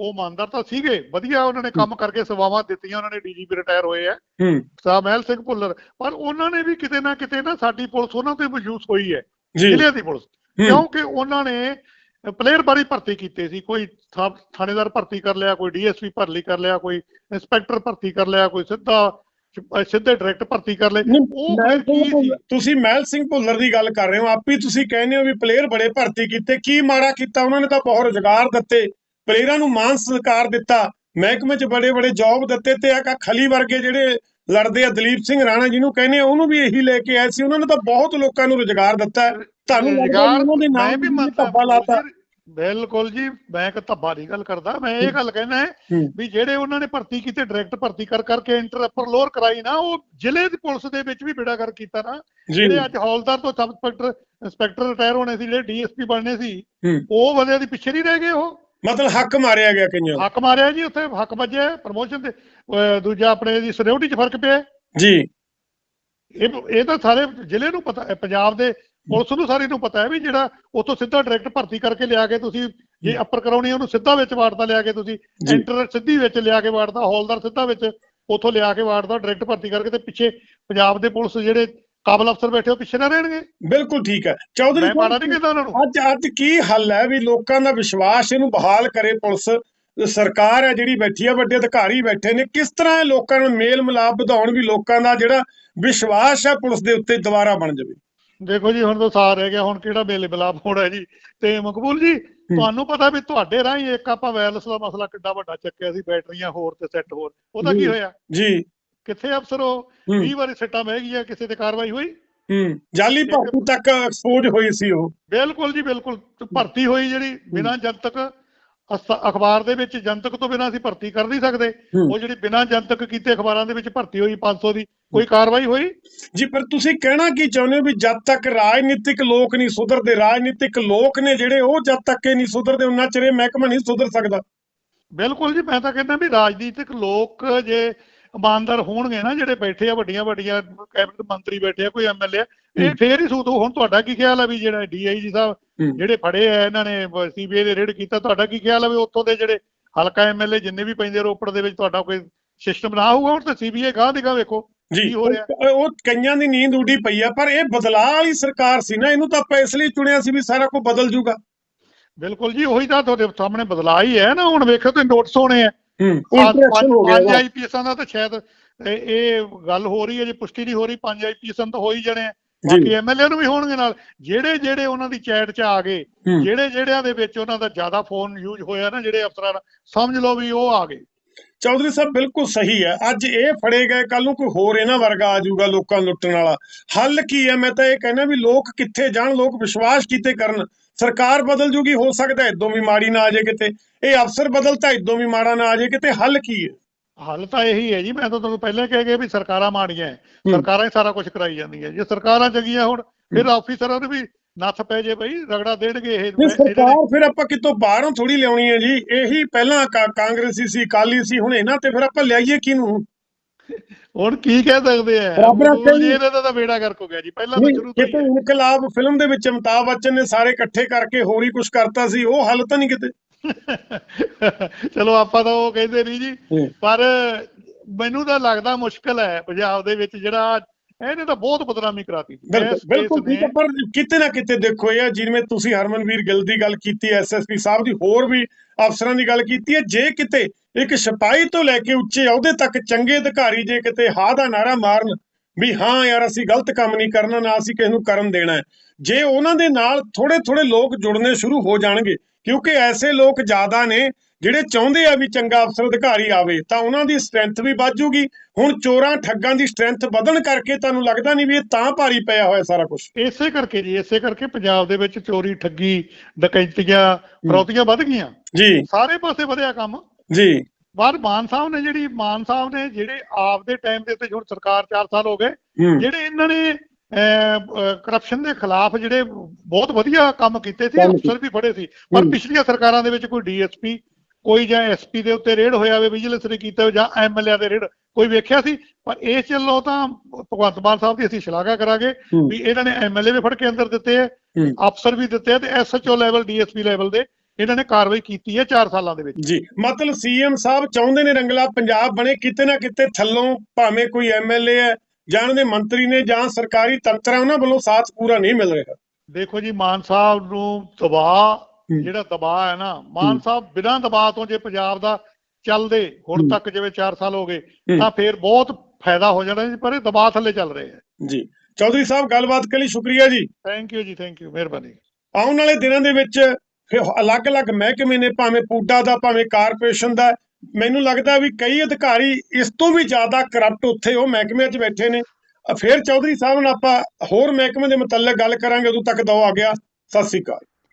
ਉਹ ਇਮਾਨਦਾਰ ਤਾਂ ਸੀਗੇ ਵਧੀਆ ਉਹਨਾਂ ਨੇ ਕੰਮ ਕਰਕੇ ਸੇਵਾਵਾਂ ਦਿੱਤੀਆਂ ਉਹਨਾਂ ਨੇ ਡੀਜੀਪੀ ਰਿਟਾਇਰ ਹੋਏ ਆ। ਹੂੰ। ਸਾਮੈਲ ਸਿੰਘ ਭੁੱਲਰ ਪਰ ਉਹਨਾਂ ਨੇ ਵੀ ਕਿਤੇ ਨਾ ਕਿਤੇ ਨਾ ਸਾਡੀ ਪੁਲਿਸ ਉਹਨਾਂ ਤੇ ਮਜੂਸ ਹੋਈ ਹੈ ਜ਼ਿਲ੍ਹੇ ਦੀ ਪੁਲਿਸ। ਹੂੰ। ਕਿਉਂਕਿ ਉਹਨਾਂ ਨੇ ਪਲੇਅਰ ਬਾਰੀ ਭਰਤੀ ਕੀਤੇ ਸੀ। ਕੋਈ ਥਾਣੇਦਾਰ ਭਰਤੀ ਕਰ ਲਿਆ ਕੋਈ ਡੀਐਸਪੀ ਭਰਤੀ ਕਰ ਲਿਆ ਕੋਈ ਇੰਸਪੈਕਟਰ ਭਰਤੀ ਕਰ ਲਿਆ ਕੋਈ ਸਿੱਧਾ ਸਿੱਧੇ ਡਾਇਰੈਕਟ ਭਰਤੀ ਕਰ ਲਏ। ਉਹ ਤੁਸੀਂ ਮਹਿਲ ਸਿੰਘ ਭੁੱਲਰ ਦੀ ਗੱਲ ਕਰ ਰਹੇ ਹੋ। ਆਪੀ ਤੁਸੀਂ ਕਹਿੰਦੇ ਹੋ ਵੀ ਪਲੇਅਰ ਬੜੇ ਭਰਤੀ ਕੀਤੇ। ਕੀ ਮਾੜਾ ਕੀਤਾ? ਉਹਨਾਂ ਨੇ ਤਾਂ ਬਹੁਤ ਰੁਜ਼ਗਾਰ ਦਿੱਤੇ। ਪਲੇਅਰਾਂ ਨੂੰ ਮਾਨ ਸਤਿਕਾਰ ਦਿੱਤਾ। ਮਹਿਕਮੇ 'ਚ ਬੜੇ ਬੜੇ ਜੌਬ ਦਿੱਤੇ ਤੇ ਆ ਖਲੀ ਵਰਗੇ ਜਿਹੜੇ ਲੜਦੇ ਆ ਦਲੀਪ ਸਿੰਘ ਰਾਣਾ ਜਿਹਨੂੰ ਕਹਿੰਦੇ ਆ ਉਹਨੂੰ ਵੀ ਇਹੀ ਲੈ ਕੇ ਆਏ ਸੀ। ਉਹਨਾਂ ਨੇ ਤਾਂ ਬਹੁਤ ਲੋਕਾਂ ਨੂੰ ਰੁਜ਼ਗਾਰ ਦਿੱਤਾ। ਤੁਹਾਨੂੰ ਰੁਜ਼ਗਾਰ ਉਹਨਾਂ ਦੇ ਨਾਮ ਵੀ ਧੱਬਾ ਲਾਤਾ। ਬਿਲਕੁਲ ਜੀ ਮੈਂ ਇੱਕ ਧੱਬਾ ਦੀ ਗੱਲ ਕਰਦਾ। ਮੈਂ ਇਹ ਗੱਲ ਕਹਿਣਾ। ਵੀ ਜਿਹੜੇ ਉਹਨਾਂ ਨੇ ਭਰਤੀ ਕੀਤੇ ਡਾਇਰੈਕਟ ਭਰਤੀ ਕਰ ਕਰਕੇ ਇੰਟਰ ਅਪਰ ਲੋਅਰ ਕਰਾਈ ਨਾ ਉਹ ਜ਼ਿਲ੍ਹੇ ਦੀ ਪੁਲਿਸ ਦੇ ਵਿੱਚ ਵੀ ਬੇੜਾ ਕਰ ਕੀਤਾ ਨਾ। ਜਿਹੜੇ ਅੱਜ ਹੌਲਦਾਰ ਤੋਂ ਸਬ ਇੰਸਪੈਕਟਰ ਇੰਸਪੈਕਟਰ ਰਿਟਾਇਰ ਹੋਣੇ ਸੀ ਜਿਹੜੇ ਡੀਐਸਪੀ ਬਣਨੇ ਸੀ। ਉਹ ਬੰਦੇ ਦੀ ਪਿੱਛੇ ਨਹੀਂ ਰਹਿ ਗਏ ਉਹ। ਮਤਲਬ ਹੱਕ ਮਾਰਿਆ ਗਿਆ ਕਈਆਂ। ਹੱਕ ਮਾਰਿਆ ਜੀ ਉੱਥੇ ਹੱਕ ਵੱਜਿਆ ਪ੍ਰਮੋਸ਼ਨ ਤੇ ਅਹ ਦੂਜਾ ਆਪਣੇ ਦੀ ਸਿਕਿਉਰਿਟੀ 'ਚ ਫ਼ਰਕ ਪਿਆ ਜੀ ਇਹ ਇਹ ਤਾਂ ਸਾਰੇ ਜ਼ਿਲ੍ਹੇ ਨੂੰ ਪਤਾ ਹੈ ਪੰਜਾਬ ਦੇ ਪੁਲਿਸ ਨੂੰ ਸਾਰੀ ਨੂੰ ਪਤਾ ਹੈ ਵੀ ਜਿਹੜਾ ਉੱਥੋਂ ਸਿੱਧਾ ਡਾਇਰੈਕਟ ਭਰਤੀ ਕਰਕੇ ਲਿਆ ਕੇ ਤੁਸੀਂ ਜੇ ਅਪਰ ਕਰਾਉਣੀ ਉਹਨੂੰ ਸਿੱਧਾ ਵਿੱਚ ਵਾੜਦਾ ਲਿਆ ਕੇ ਤੁਸੀਂ ਜੀ। ਐਂਟਰ ਸਿੱਧੀ ਵਿੱਚ ਲਿਆ ਕੇ ਵਾੜਦਾ ਹੌਲਦਾਰ ਸਿੱਧਾ ਵਿੱਚ ਉੱਥੋਂ ਲਿਆ ਕੇ ਵਾੜਦਾ ਡਾਇਰੈਕਟ ਭਰਤੀ ਕਰਕੇ ਤੇ ਪਿੱਛੇ ਪੰਜਾਬ ਦੇ ਪੁਲਿਸ ਜਿਹੜੇ ਕਾਬਲ ਅਫਸਰ ਬੈਠੇ ਉਹ ਪਿੱਛੇ ਨਾ ਰਹਿਣਗੇ। ਬਿਲਕੁਲ ਠੀਕ ਹੈ। ਚੌਧਰੀ ਮੈਂ ਮਾੜਾ ਨਹੀਂ ਕਹਿੰਦਾ ਉਹਨਾਂ ਨੂੰ। ਅੱਜ ਅੱਜ ਕੀ ਹੱਲ ਹੈ ਵੀ ਲੋਕਾਂ ਦਾ ਵਿਸ਼ਵਾਸ ਇਹਨੂੰ ਬਹਾਲ ਕਰੇ ਪੁਲਿਸ? ਸਰਕਾਰ ਹੈ ਜਿਹੜੀ ਬੈਠੀ ਹੈ ਵੱਡੇ ਅਧਿਕਾਰੀ ਬੈਠੇ ਨੇ। ਕਿਸ ਤਰ੍ਹਾਂ ਇਹ ਲੋਕਾਂ ਨੂੰ ਮੇਲ ਮਿਲਾਪ ਵਧਾਉਣ ਵੀ ਲੋਕਾਂ ਦਾ ਜਿਹੜਾ ਵਿਸ਼ਵਾਸ ਹੈ ਪੁਲਿਸ ਦੇ ਉੱਤੇ ਦੁਬਾਰਾ ਬਣ ਜਾਵੇ? ਦੇਖੋ ਜੀ ਹੁਣ ਤਾਂ ਸਾਰ ਰਹਿ ਗਿਆ। ਹੁਣ ਕਿਹੜਾ ਮੇਲੇ ਮਿਲਾਪ ਹੋਣਾ ਹੈ ਜੀ? ਤੇ ਮਕਬੂਲ ਜੀ ਤੁਹਾਨੂੰ ਪਤਾ ਵੀ ਤੁਹਾਡੇ ਰਾਹੀਂ ਇੱਕ ਆਪਾਂ ਵਾਇਰਲੈਸ ਦਾ ਮਸਲਾ ਕਿੱਡਾ ਵੱਡਾ ਚੱਕਿਆ ਸੀ ਬੈਟਰੀਆਂ ਹੋਰ ਤੇ ਸੈੱਟ ਹੋਰ। ਉਹਦਾ ਕੀ। ਹੋਇਆ? ਜੀ। ਕਿੱਥੇ ਅਫਸਰ ਹੂੰ। 20 ਵਾਰੀ ਸਿੱਟਾਂ ਮਹਿ ਗਈਆਂ ਕਿਸੇ ਤੇ ਕਾਰਵਾਈ ਹੋਈ? ਹੂੰ। ਜਾਲੀ ਭਰਤੀ ਤੱਕ ਐਕਸਪੋਜ਼ ਹੋਈ ਸੀ ਉਹ। ਬਿਲਕੁਲ ਜੀ ਬਿਲਕੁਲ। ਭਰਤੀ ਹੋਈ ਜਿਹੜੀ ਬਿਨਾਂ ਜਨਤਕ ਅਖਬਾਰ ਦੇ ਵਿੱਚ ਜਨਤਕ ਤੋਂ ਬਿਨਾਂ ਅਸੀਂ ਭਰਤੀ ਕਰ ਨਹੀਂ ਸਕਦੇ। ਉਹ ਜਿਹੜੀ ਬਿਨਾਂ ਜਨਤਕ ਕੀਤੇ ਅਖਬਾਰਾਂ ਦੇ ਵਿੱਚ ਭਰਤੀ ਹੋਈ 500 ਦੀ ਕੋਈ ਕਾਰਵਾਈ ਹੋਈ? ਜੀ ਪਰ ਤੁਸੀਂ ਕਹਿਣਾ ਕੀ ਚਾਹੁੰਦੇ ਹੋ ਵੀ ਜਦ ਤੱਕ ਰਾਜਨੀਤਿਕ ਲੋਕ ਨਹੀਂ ਸੁਧਰਦੇ ਰਾਜਨੀਤਿਕ ਲੋਕ ਨੇ ਜਿਹੜੇ ਉਹ ਜਦ ਤੱਕ ਇਹ ਨਹੀਂ ਸੁਧਰਦੇ ਉਹਨਾਂ ਚਿਰ ਇਹ ਮਹਿਕਮਾ ਨਹੀਂ ਸੁਧਰ ਸਕਦਾ। ਬਿਲਕੁਲ ਜੀ ਮੈਂ ਤਾਂ ਕਹਿੰਦਾ ਵੀ ਰਾਜਨੀਤਿਕ ਲੋਕ ਜੇ ਇਮਾਨਦਾਰ ਹੋਣਗੇ ਨਾ ਜਿਹੜੇ ਬੈਠੇ ਆ ਵੱਡੀਆਂ ਵੱਡੀਆਂ ਕੈਬਨਿਟ ਮੰਤਰੀ ਬੈਠੇ ਆ ਕੋਈ ਐਮਐਲਏ ਇਹ। ਫੇਰ ਹੀ ਸੂਤ ਹੁਣ ਤੁਹਾਡਾ ਕੀ ਖਿਆਲ ਆ ਵੀ ਜਿਹੜਾ ਡੀਆਈਜੀ ਸਾਹਿਬ। ਜਿਹੜੇ ਫੜੇ ਆ ਇਹਨਾਂ ਨੇ ਸੀਬੀਆਈ ਦੇ ਰੇਡ ਕੀਤਾ ਤੁਹਾਡਾ ਕੀ ਖਿਆਲ ਆ ਵੀ ਉੱਥੋਂ ਦੇ ਜਿਹੜੇ ਹਲਕਾ ਐਮਐਲਏ ਜਿੰਨੇ ਵੀ ਪੈਂਦੇ ਰੋਪੜ ਦੇ ਵਿੱਚ ਤੁਹਾਡਾ ਕੋਈ ਸਿਸਟਮ ਨਾ ਹੋਊਗਾ ਹੁਣ ਤਾਂ ਸੀਬੀਆਈ ਗਾਹ ਦੀ ਗਾਹ ਵੇਖੋ ਜੀ? ਉਹ ਕਈਆਂ ਦੀ ਨੀਂਦ ਉੱਡੀ ਪਈ ਆ ਪਰ ਇਹ ਬਦਲਾਅ ਵਾਲੀ ਸਰਕਾਰ ਸੀ ਨਾ ਇਹਨੂੰ ਤਾਂ ਆਪਾਂ ਇਸ ਲਈ ਚੁਣਿਆ ਸੀ ਵੀ ਸਾਰਾ ਕੁਝ ਬਦਲ ਜੂਗਾ ਬਿਲਕੁਲ ਜੀ ਉਹੀ ਤਾਂ ਤੁਹਾਡੇ ਸਾਹਮਣੇ ਬਦਲਾਅ ਹੀ ਹੈ ਨਾ ਹੁਣ ਵੇਖੋ ਤੇ ਨੋਟਿਸ ਹੋਣੇ ਆ ਇੰਟਰੈਕਸ਼ਨ ਹੋ ਪੰਜ ਗਿਆ ਆਈਪੀਐਸਾਂ ਦਾ ਤਾਂ ਸ਼ਾਇਦ ਇਹ ਗੱਲ ਹੋ ਰਹੀ ਹੈ ਜੀ ਪੁਸ਼ਟੀ ਨਹੀਂ ਹੋ ਰਹੀ ਪੰਜ ਆਈਪੀਐਸਾਂ ਤਾਂ ਹੋ ਹੀ ਜਾਣੇ ਆ। ਬਾਕੀ ਐਮਐਲਏ ਨੂੰ ਵੀ ਹੋਣਗੇ ਨਾਲ। ਜਿਹੜੇ ਜਿਹੜੇ ਉਹਨਾਂ ਦੀ ਚੈਟ 'ਚ ਆ ਗਏ। ਜਿਹੜੇ ਜਿਹੜਿਆਂ ਦੇ ਵਿੱਚ ਉਹਨਾਂ ਦਾ ਜ਼ਿਆਦਾ ਫੋਨ ਯੂਜ਼ ਹੋਇਆ ਨਾ ਜਿਹੜੇ ਅਫਸਰਾਂ ਦਾ ਸਮਝ ਲਓ ਵੀ ਉਹ ਆ ਗਏ। ਚੌਧਰੀ ਸਾਹਿਬ ਬਿਲਕੁਲ ਸਹੀ ਹੈ। ਅੱਜ ਇਹ ਫੜੇ ਗਏ ਕੱਲ ਨੂੰ ਕੋਈ ਹੋਰ ਇਹਨਾਂ ਵਰਗਾ ਆ ਜਾਊਗਾ ਲੋਕਾਂ ਨੂੰ ਲੁੱਟਣ ਵਾਲਾ। ਹੱਲ ਕੀ ਹੈ? ਮੈਂ ਤਾਂ ਇਹ ਕਹਿੰਦਾ ਵੀ ਲੋਕ ਕਿੱਥੇ ਜਾਣ ਲੋਕ ਵਿਸ਼ਵਾਸ ਕੀਤੇ ਕਰਨ। ਸਰਕਾਰ ਬਦਲ ਜੂਗੀ ਹੋ ਸਕਦਾ ਇਦੋਂ ਵੀ ਮਾੜੀ ਨਾ ਆ ਜਾਏ ਕਿਤੇ। ਇਹ ਅਫਸਰ ਬਦਲਤਾ ਇਦੋਂ ਵੀ ਮਾੜਾ ਨਾ ਆ ਜਾਏ ਕਿਤੇ। ਹੱਲ ਕੀ ਹੈ? ਹੱਲ ਤਾਂ ਇਹੀ ਹੈ ਜੀ। ਮੈਂ ਤਾਂ ਤੁਹਾਨੂੰ ਪਹਿਲਾਂ ਕਹਿ ਗਿਆ ਵੀ ਸਰਕਾਰਾਂ ਮਾੜੀਆਂ। ਸਰਕਾਰਾਂ ਹੀ ਸਾਰਾ ਕੁਝ ਕਰਾਈ ਜਾਂਦੀਆਂ। ਜੇ ਸਰਕਾਰਾਂ ਚੰਗੀਆਂ ਹੁਣ ਫਿਰ ਆਫੀਸਰਾਂ ਨੂੰ ਵੀ ਨੱਥ ਪੈ ਜੇ ਬਈ ਰਗੜਾ ਦੇਣਗੇ ਇਹ ਸਰਕਾਰ ਫਿਰ ਆਪਾਂ ਕਿਤੋਂ ਬਾਹਰੋਂ ਥੋੜੀ ਲਿਆਉਣੀ ਹੈ ਜੀ? ਇਹੀ ਪਹਿਲਾਂ ਕਾਂਗਰਸੀ ਸੀ ਅਕਾਲੀ ਸੀ ਹੁਣ ਇਹਨਾਂ ਤੇ ਫਿਰ ਆਪਾਂ ਲਿਆਈਏ ਕਿਹਨੂੰ? ਹੁਣ ਕੀ ਕਹਿ ਸਕਦੇ ਆ? ਇਹਦਾ ਤਾਂ ਬੇੜਾ ਗਰਕ ਹੋ ਗਿਆ ਜੀ। ਪਹਿਲਾਂ ਤਾਂ ਸ਼ੁਰੂ ਤੋਂ ਕਿਤੇ ਇਨਕਲਾਬ ਫਿਲਮ ਦੇ ਵਿੱਚ ਅਮਿਤਾਭ ਬੱਚਨ ਨੇ ਸਾਰੇ ਇਕੱਠੇ ਕਰਕੇ ਹੋਰ ਹੀ ਕੁਝ ਕਰਤਾ ਸੀ ਉਹ ਹੱਲ ਤਾਂ ਨਹੀਂ ਕਿਤੇ। ਚਲੋ ਆਪਾਂ ਤਾਂ ਉਹ ਕਹਿੰਦੇ ਨਹੀਂ ਜੀ। ਪਰ ਮੈਨੂੰ ਤਾਂ ਲੱਗਦਾ ਮੁਸ਼ਕਲ ਹੈ ਪੰਜਾਬ ਦੇ ਵਿੱਚ ਜਿਹੜਾ ਇਹਨੇ ਤਾਂ ਬਹੁਤ ਬਦਨਾਮੀ ਕਰਾਤੀ ਬਿਲਕੁਲ ਠੀਕ ਹੈ ਪਰ ਕਿਤੇ ਨਾ ਕਿਤੇ ਦੇਖੋ ਇਹ ਜਿਵੇਂ ਤੁਸੀਂ ਹਰਮਨਵੀਰ ਗਿੱਲ ਦੀ ਗੱਲ ਕੀਤੀ ਐਸਐਸਪੀ ਸਾਹਿਬ ਦੀ ਹੋਰ ਵੀ ਅਫਸਰਾਂ ਦੀ ਗੱਲ ਕੀਤੀ ਹੈ ਜੇ ਕਿਤੇ ਇੱਕ ਸਿਪਾਹੀ ਤੋਂ ਲੈ ਕੇ ਉੱਚੇ ਅਹੁਦੇ ਤੱਕ ਚੰਗੇ ਅਧਿਕਾਰੀ ਜੇ ਕਿਤੇ ਹਾਂ ਦਾ ਨਾਰਾ ਮਾਰਨ ਵੀ ਹਾਂ ਯਾਰ ਅਸੀਂ ਗਲਤ ਕੰਮ ਨਹੀਂ ਕਰਨਾ ਨਾ ਅਸੀਂ ਕਿਸੇ ਨੂੰ ਕਰਨ ਦੇਣਾ ਹੈ। ਜੇ ਉਹਨਾਂ ਦੇ ਨਾਲ ਥੋੜੇ ਥੋੜੇ ਲੋਕ ਜੁੜਨੇ ਸ਼ੁਰੂ ਹੋ ਜਾਣਗੇ ਕਿਉਂਕਿ ਐਸੇ ਲੋਕ ਜ਼ਿਆਦਾ ਨੇ ਜਿਹੜੇ ਚਾਹੁੰਦੇ ਆ ਵੀ ਚੰਗਾ ਅਫਸਰ ਅਧਿਕਾਰੀ ਆਵੇ ਤਾਂ ਉਹਨਾਂ ਦੀ ਸਟਰੈਂਥ ਵੀ ਵੱਧ ਜੂਗੀ। ਹੁਣ ਚੋਰਾਂ ਠੱਗਾਂ ਦੀ ਸਟਰੈਂਥ ਵਧਣ ਕਰਕੇ ਤੁਹਾਨੂੰ ਲੱਗਦਾ ਨਹੀਂ ਵੀ ਇਹ ਤਾਂ ਭਾਰੀ ਪਿਆ ਹੋਇਆ ਸਾਰਾ ਕੁਝ ਇਸੇ ਕਰਕੇ ਜੀ ਇਸੇ ਕਰਕੇ ਪੰਜਾਬ ਦੇ ਵਿੱਚ ਚੋਰੀ ਠੱਗੀ ਡਕੈਤੀਆਂ ਫਰੌਤੀਆਂ ਵੱਧ ਗਈਆਂ। ਜੀ। ਸਾਰੇ ਪਾਸੇ ਵਧਿਆ ਕੰਮ। ਜੀ। ਬਾਅਦ ਮਾਨ ਸਾਹਿਬ ਨੇ ਜਿਹੜੀ ਮਾਨ ਸਾਹਿਬ ਨੇ ਜਿਹੜੇ ਆਪ ਦੇ ਟਾਈਮ ਦੇ ਉੱਤੇ ਹੁਣ ਸਰਕਾਰ 4 ਸਾਲ ਹੋ ਗਏ ਜਿਹੜੇ ਇਹਨਾਂ ਨੇ ਕਰਪਸ਼ਨ ਦੇ ਖਿਲਾਫ ਜਿਹੜੇ ਬਹੁਤ ਵਧੀਆ ਕੰਮ ਕੀਤੇ ਸੀ ਅਫਸਰ ਵੀ ਫੜੇ ਸੀ। ਪਰ। ਪਿਛਲੀਆਂ ਸਰਕਾਰਾਂ ਦੇ ਵਿੱਚ ਕੋਈ ਡੀਐਸਪੀ ਕੋਈ ਜਾਂ ਐਸਪੀ ਦੇ ਉੱਤੇ ਰੇਡ ਹੋਇਆ ਹੋਵੇ ਵਿਜੀਲੈਂਸ ਨੇ ਕੀਤਾ ਹੋਵੇ ਜਾਂ ਐਮਐਲਏ ਦੇ ਰੇਡ ਕੋਈ ਵੇਖਿਆ ਸੀ ਪਰ ਇਸ ਚੱਲੋ ਤਾਂ ਭਗਵੰਤ ਮਾਨ ਸਾਹਿਬ ਦੀ ਅਸੀਂ ਸ਼ਲਾਘਾ ਕਰਾਂਗੇ। ਵੀ ਇਹਨਾਂ ਨੇ ਐਮਐਲਏ ਵੀ ਫੜ ਕੇ ਅੰਦਰ ਦਿੱਤੇ ਆ ਹੂੰ। ਅਫਸਰ ਵੀ ਦਿੱਤੇ ਆ ਤੇ ਐਸਐਚਓ ਲੈਵਲ ਡੀਐਸਪੀ ਲੈਵਲ ਦੇ ਇਹਨਾਂ ਨੇ ਕਾਰਵਾਈ ਕੀਤੀ ਹੈ 4 ਸਾਲਾਂ ਦੇ ਵਿੱਚ ਜੀ ਮਤਲਬ ਸੀਐਮ ਸਾਹਿਬ ਚਾਹੁੰਦੇ ਨੇ ਰੰਗਲਾ ਪੰਜਾਬ ਬਣੇ ਕਿਤੇ ਨਾ ਕਿਤੇ ਥੱਲੋਂ ਭਾਵੇਂ ਕੋਈ ਐਮਐਲਏ ਹੈ ਜਾਂ ਉਹਨਾਂ ਦੇ ਮੰਤਰੀ ਨੇ ਜਾਂ ਸਰਕਾਰੀ ਤੰਤਰ ਹੈ ਉਹਨਾਂ ਵੱਲੋਂ ਸਾਥ ਪੂਰਾ ਨਹੀਂ ਮਿਲ ਰਿਹਾ ਦੇਖੋ ਜੀ ਮਾਨ ਸਾਹਿਬ ਨੂੰ ਦਬਾਅ। ਜਿਹੜਾ ਦਬਾਅ ਹੈ ਨਾ ਮਾਨ। ਸਾਹਿਬ ਬਿਨਾਂ ਦਬਾਅ ਤੋਂ ਜੇ ਪੰਜਾਬ ਦਾ ਚੱਲਦੇ ਹੁਣ। ਤੱਕ ਜਿਵੇਂ 4 ਸਾਲ ਹੋ ਗਏ। ਤਾਂ ਫਿਰ ਬਹੁਤ ਫਾਇਦਾ ਹੋ ਜਾਣਾ ਜੀ ਪਰ ਇਹ ਦਬਾਅ ਥੱਲੇ ਚੱਲ ਰਹੇ ਹੈ। ਜੀ। ਚੌਧਰੀ ਸਾਹਿਬ ਗੱਲਬਾਤ ਕਰਨ ਲਈ ਸ਼ੁਕਰੀਆ ਜੀ। ਥੈਂਕ ਯੂ ਜੀ ਥੈਂਕ ਯੂ ਮਿਹਰਬਾਨੀ। ਆਉਣ ਵਾਲੇ ਦਿਨਾਂ ਦੇ ਵਿੱਚ ਫਿਰ ਅਲੱਗ-ਅਲੱਗ ਮਹਿਕਮੇ ਨੇ ਭਾਵੇਂ ਪੂਡਾ ਦਾ ਭਾਵੇਂ ਕਾਰਪੋਰੇਸ਼ਨ ਦਾ ਮੈਨੂੰ ਲੱਗਦਾ ਵੀ ਕਈ ਅਧਿਕਾਰੀ ਇਸ ਤੋਂ ਵੀ ਜ਼ਿਆਦਾ ਕਰਪਟ ਉੱਥੇ ਉਹ ਮਹਿਕਮਿਆਂ 'ਚ ਬੈਠੇ ਨੇ। ਫਿਰ ਚੌਧਰੀ ਸਾਹਿਬ ਨਾਲ ਆਪਾਂ ਹੋਰ ਮਹਿਕਮੇ ਦੇ ਮੁਤਲਕ ਗੱਲ ਕਰਾਂਗੇ ਉਦੋਂ ਤੱਕ ਦੋ ਆ ਗਿਆ। ਸਤਿ ਸ੍ਰੀ ਅਕਾਲ।